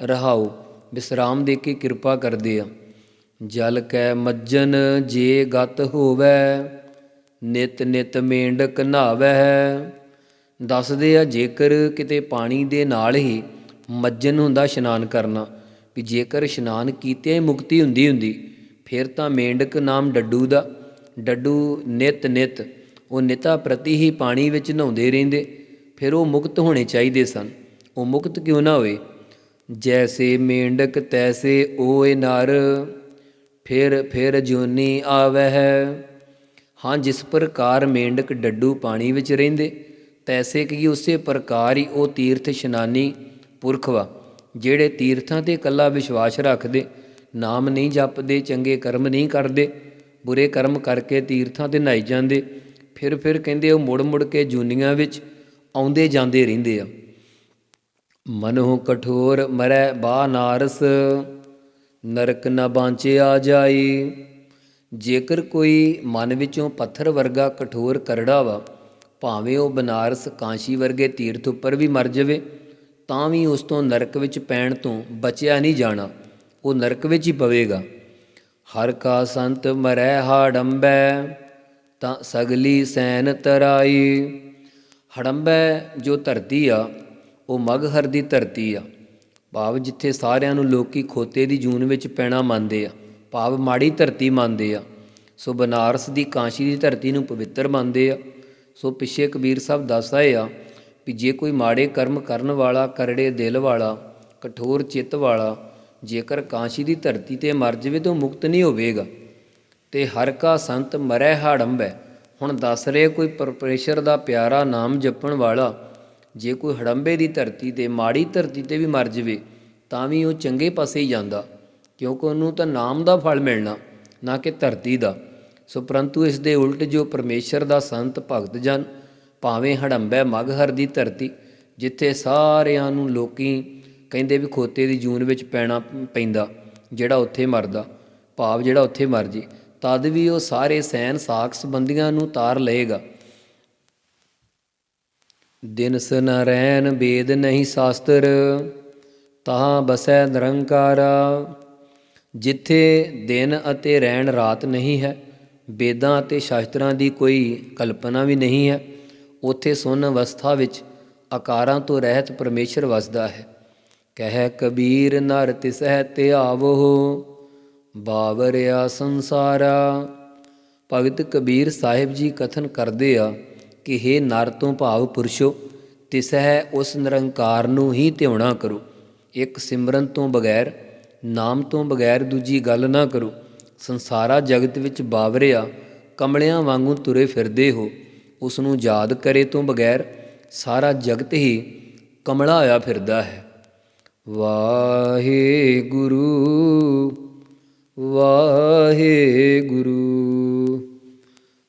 ਰਹਾਓ ਵਿਸਰਾਮ ਦੇ ਕੇ ਕਿਰਪਾ ਕਰਦੇ ਆ। ਜਲ ਕੈ ਮੱਜਨ ਜੇ ਗਤ ਹੋਵੇ, ਨਿਤ ਨਿਤ ਮੇਂਢਕ ਨਹਾਵੈ ਦੱਸਦੇ ਆ, ਜੇਕਰ ਕਿਤੇ ਪਾਣੀ ਦੇ ਨਾਲ ਹੀ ਮੱਜਨ ਹੁੰਦਾ ਇਸ਼ਨਾਨ ਕਰਨਾ, ਵੀ ਜੇਕਰ ਇਸ਼ਨਾਨ ਕੀਤੇ ਹੀ ਮੁਕਤੀ ਹੁੰਦੀ ਹੁੰਦੀ, ਫਿਰ ਤਾਂ ਮੇਂਢਕ ਨਾਮ ਡੱਡੂ ਦਾ, ਡੱਡੂ ਨਿਤ ਨਿਤ, ਉਹ ਨਿਤਾ ਪ੍ਰਤੀ ਹੀ ਪਾਣੀ ਵਿੱਚ ਨਹਾਉਂਦੇ ਰਹਿੰਦੇ, ਫਿਰ ਉਹ ਮੁਕਤ ਹੋਣੇ ਚਾਹੀਦੇ ਸਨ। ਉਹ ਮੁਕਤ ਕਿਉਂ ਨਾ ਹੋਏ ਜੈਸੇ ਮੇਂਢਕ ਤੈਸੇ ਓਏ ਨਰ। ਫਿਰ ਫਿਰ ਜੋਨੀ ਆਵਹਿ। ਹਾਂ, ਜਿਸ ਪ੍ਰਕਾਰ ਮੇਂਢਕ ਡੱਡੂ ਪਾਣੀ ਵਿੱਚ ਰਹਿੰਦੇ, ਤੈਸੇ ਕਿ ਉਸੇ ਪ੍ਰਕਾਰ ਹੀ ਉਹ ਤੀਰਥ ਇਸ਼ਨਾਨੀ ਪੁਰਖ ਵਾ, ਜਿਹੜੇ ਤੀਰਥਾਂ ਤੇ ਕੱਲਾ ਵਿਸ਼ਵਾਸ ਰੱਖਦੇ, ਨਾਮ ਨਹੀਂ ਜਪਦੇ, ਚੰਗੇ ਕਰਮ ਨਹੀਂ ਕਰਦੇ, ਬੁਰੇ ਕਰਮ ਕਰਕੇ ਤੀਰਥਾਂ ਤੇ ਨਹਾਈ ਜਾਂਦੇ, ਫਿਰ ਫਿਰ ਕਹਿੰਦੇ ਉਹ ਮੁੜ ਮੁੜ ਕੇ ਜੂਨੀਆਂ ਵਿੱਚ ਆਉਂਦੇ ਜਾਂਦੇ ਰਹਿੰਦੇ ਆ। ਮਨੋ ਕਠੋਰ ਮਰੈ ਬਾ ਨਾਰਸ। ਨਰਕ ਨ ਬਾਂਚਿਆ ਜਾਏ ਜੇਕਰ ਕੋਈ ਮਨ ਵਿੱਚੋਂ ਪੱਥਰ ਵਰਗਾ ਕਠੋਰ ਕਰੜਾ ਵਾ, ਭਾਵੇਂ ਉਹ ਬਨਾਰਸ ਕਾਂਸ਼ੀ ਵਰਗੇ ਤੀਰਥ ਉੱਪਰ ਵੀ ਮਰ ਜਾਵੇ, ਤਾਂ ਵੀ ਉਸ ਤੋਂ ਨਰਕ ਵਿੱਚ ਪੈਣ ਤੋਂ ਬਚਿਆ ਨਹੀਂ ਜਾਣਾ, ਉਹ ਨਰਕ ਵਿੱਚ ਹੀ ਪਵੇਗਾ। ਹਰ ਕਾ ਸੰਤ ਮਰੈ ਹਾਡੰਬੈ ਤਾਂ ਸਗਲੀ ਸੈਨ ਤਰਾਈ। ਹੜੰਬੈ ਜੋ ਧਰਤੀ ਆ, ਉਹ ਮਗਹਰ ਦੀ ਧਰਤੀ ਆ। ਭਾਵ ਜਿੱਥੇ ਸਾਰਿਆਂ ਨੂੰ ਲੋਕੀ ਖੋਤੇ ਦੀ ਜੂਨ ਵਿੱਚ ਪੈਣਾ ਮੰਨਦੇ ਆ, ਭਾਵ ਮਾੜੀ ਧਰਤੀ ਮੰਨਦੇ ਆ, ਸੋ ਬਨਾਰਸ ਦੀ ਕਾਂਸ਼ੀ ਦੀ ਧਰਤੀ ਨੂੰ ਪਵਿੱਤਰ ਮੰਨਦੇ ਆ, ਸੋ ਪਿੱਛੇ ਕਬੀਰ ਸਾਹਿਬ ਦੱਸ ਆਏ ਆ ਵੀ ਜੇ ਕੋਈ ਮਾੜੇ ਕਰਮ ਕਰਨ ਵਾਲਾ, ਕਰੜੇ ਦਿਲ ਵਾਲਾ, ਕਠੋਰ ਚਿੱਤ ਵਾਲਾ ਜੇਕਰ ਕਾਂਸ਼ੀ ਦੀ ਧਰਤੀ ਤੇ ਮਰ ਜਾਵੇ ਤਾਂ ਉਹ ਮੁਕਤ ਨਹੀਂ ਹੋਵੇਗਾ। ਤੇ ਹਰ ਕਾ ਸੰਤ ਮਰੈ ਹੜੰਬੈ, ਹੁਣ ਦੱਸ ਰਹੇ ਕੋਈ ਪਰਪਰੇਸ਼ਰ ਦਾ ਪਿਆਰਾ ਨਾਮ ਜਪਣ ਵਾਲਾ ਜੇ ਕੋਈ ਹੜੰਬੇ ਦੀ ਧਰਤੀ ਤੇ, ਮਾੜੀ ਧਰਤੀ ਤੇ ਵੀ ਮਰ ਜਵੇ, ਤਾਂ ਵੀ ਉਹ ਚੰਗੇ ਪਾਸੇ ਹੀ ਜਾਂਦਾ, ਕਿਉਂਕਿ ਉਹਨੂੰ ਤਾਂ ਨਾਮ ਦਾ ਫਲ ਮਿਲਣਾ, ਨਾ ਕਿ ਧਰਤੀ ਦਾ। ਸੋ ਪਰੰਤੂ ਇਸ ਦੇ ਉਲਟ ਜੋ ਪਰਮੇਸ਼ਰ ਦਾ ਸੰਤ ਭਗਤ ਜਨ, ਭਾਵੇਂ ਹੜੰਬੈ ਮਗਹਰ ਦੀ ਧਰਤੀ, ਜਿੱਥੇ ਸਾਰਿਆਂ ਨੂੰ ਲੋਕੀ ਕਹਿੰਦੇ ਵੀ ਖੋਤੇ ਦੀ ਜੂਨ ਵਿੱਚ ਪੈਣਾ ਪੈਂਦਾ, ਜਿਹੜਾ ਉੱਥੇ ਮਰਦਾ, ਭਾਵ ਜਿਹੜਾ ਉੱਥੇ ਮਰ ਜੇ, ਤਦ ਵੀ ਉਹ ਸਾਰੇ ਸੈਨ ਸਾਖ ਸੰਬੰਧੀਆਂ ਨੂੰ ਤਾਰ ਲਏਗਾ। ਦਿਨਸ ਨ ਰੈਨ ਬੇਦ ਨਹੀਂ ਸ਼ਾਸਤਰ, ਤਹਾਂ ਬਸੈ ਨਿਰੰਕਾਰਾ। ਜਿੱਥੇ ਦਿਨ ਅਤੇ ਰੈਣ ਰਾਤ ਨਹੀਂ ਹੈ, ਵੇਦਾਂ ਅਤੇ ਸ਼ਾਸਤਰਾਂ ਦੀ ਕੋਈ ਕਲਪਨਾ ਵੀ ਨਹੀਂ ਹੈ। ਉੱਥੇ ਸੁਨ ਅਵਸਥਾ ਵਿੱਚ ਆਕਾਰਾਂ ਤੋਂ ਰਹਿਤ ਪਰਮੇਸ਼ਰ ਵਸਦਾ ਹੈ। ਕਹਿ ਕਬੀਰ ਨਰ ਤਿਸਹਿ ਧਿਆਵੋ ਬਾਵਰਿਆ ਸੰਸਾਰਾ। ਭਗਤ ਕਬੀਰ ਸਾਹਿਬ ਜੀ ਕਥਨ ਕਰਦੇ ਆ ਕਿ हे ਨਰ ਤੋਂ ਭਾਵ ਪੁਰਸ਼ੋ, ਤਿਸਹਿ ਉਸ ਨਿਰੰਕਾਰ ਨੂੰ ਹੀ ਧਿਆਉਣਾ ਕਰੋ। ਇੱਕ ਸਿਮਰਨ ਤੋਂ ਬਗੈਰ, ਨਾਮ ਤੋਂ ਬਗੈਰ ਦੂਜੀ ਗੱਲ ਨਾ ਕਰੋ। ਸੰਸਾਰਾ ਜਗਤ ਵਿੱਚ ਬਾਵਰਿਆ, ਕਮਲਿਆਂ ਵਾਂਗੂ ਤੁਰੇ ਫਿਰਦੇ ਹੋ। ਉਸ ਨੂੰ ਯਾਦ ਕਰੇ ਤੋਂ ਬਗੈਰ, ਸਾਰਾ ਜਗਤ ਹੀ ਕਮਲਾ ਹੋਇਆ ਫਿਰਦਾ ਹੈ। ਵਾਹਿਗੁਰੂ ਵਾਹਿਗੁਰੂ।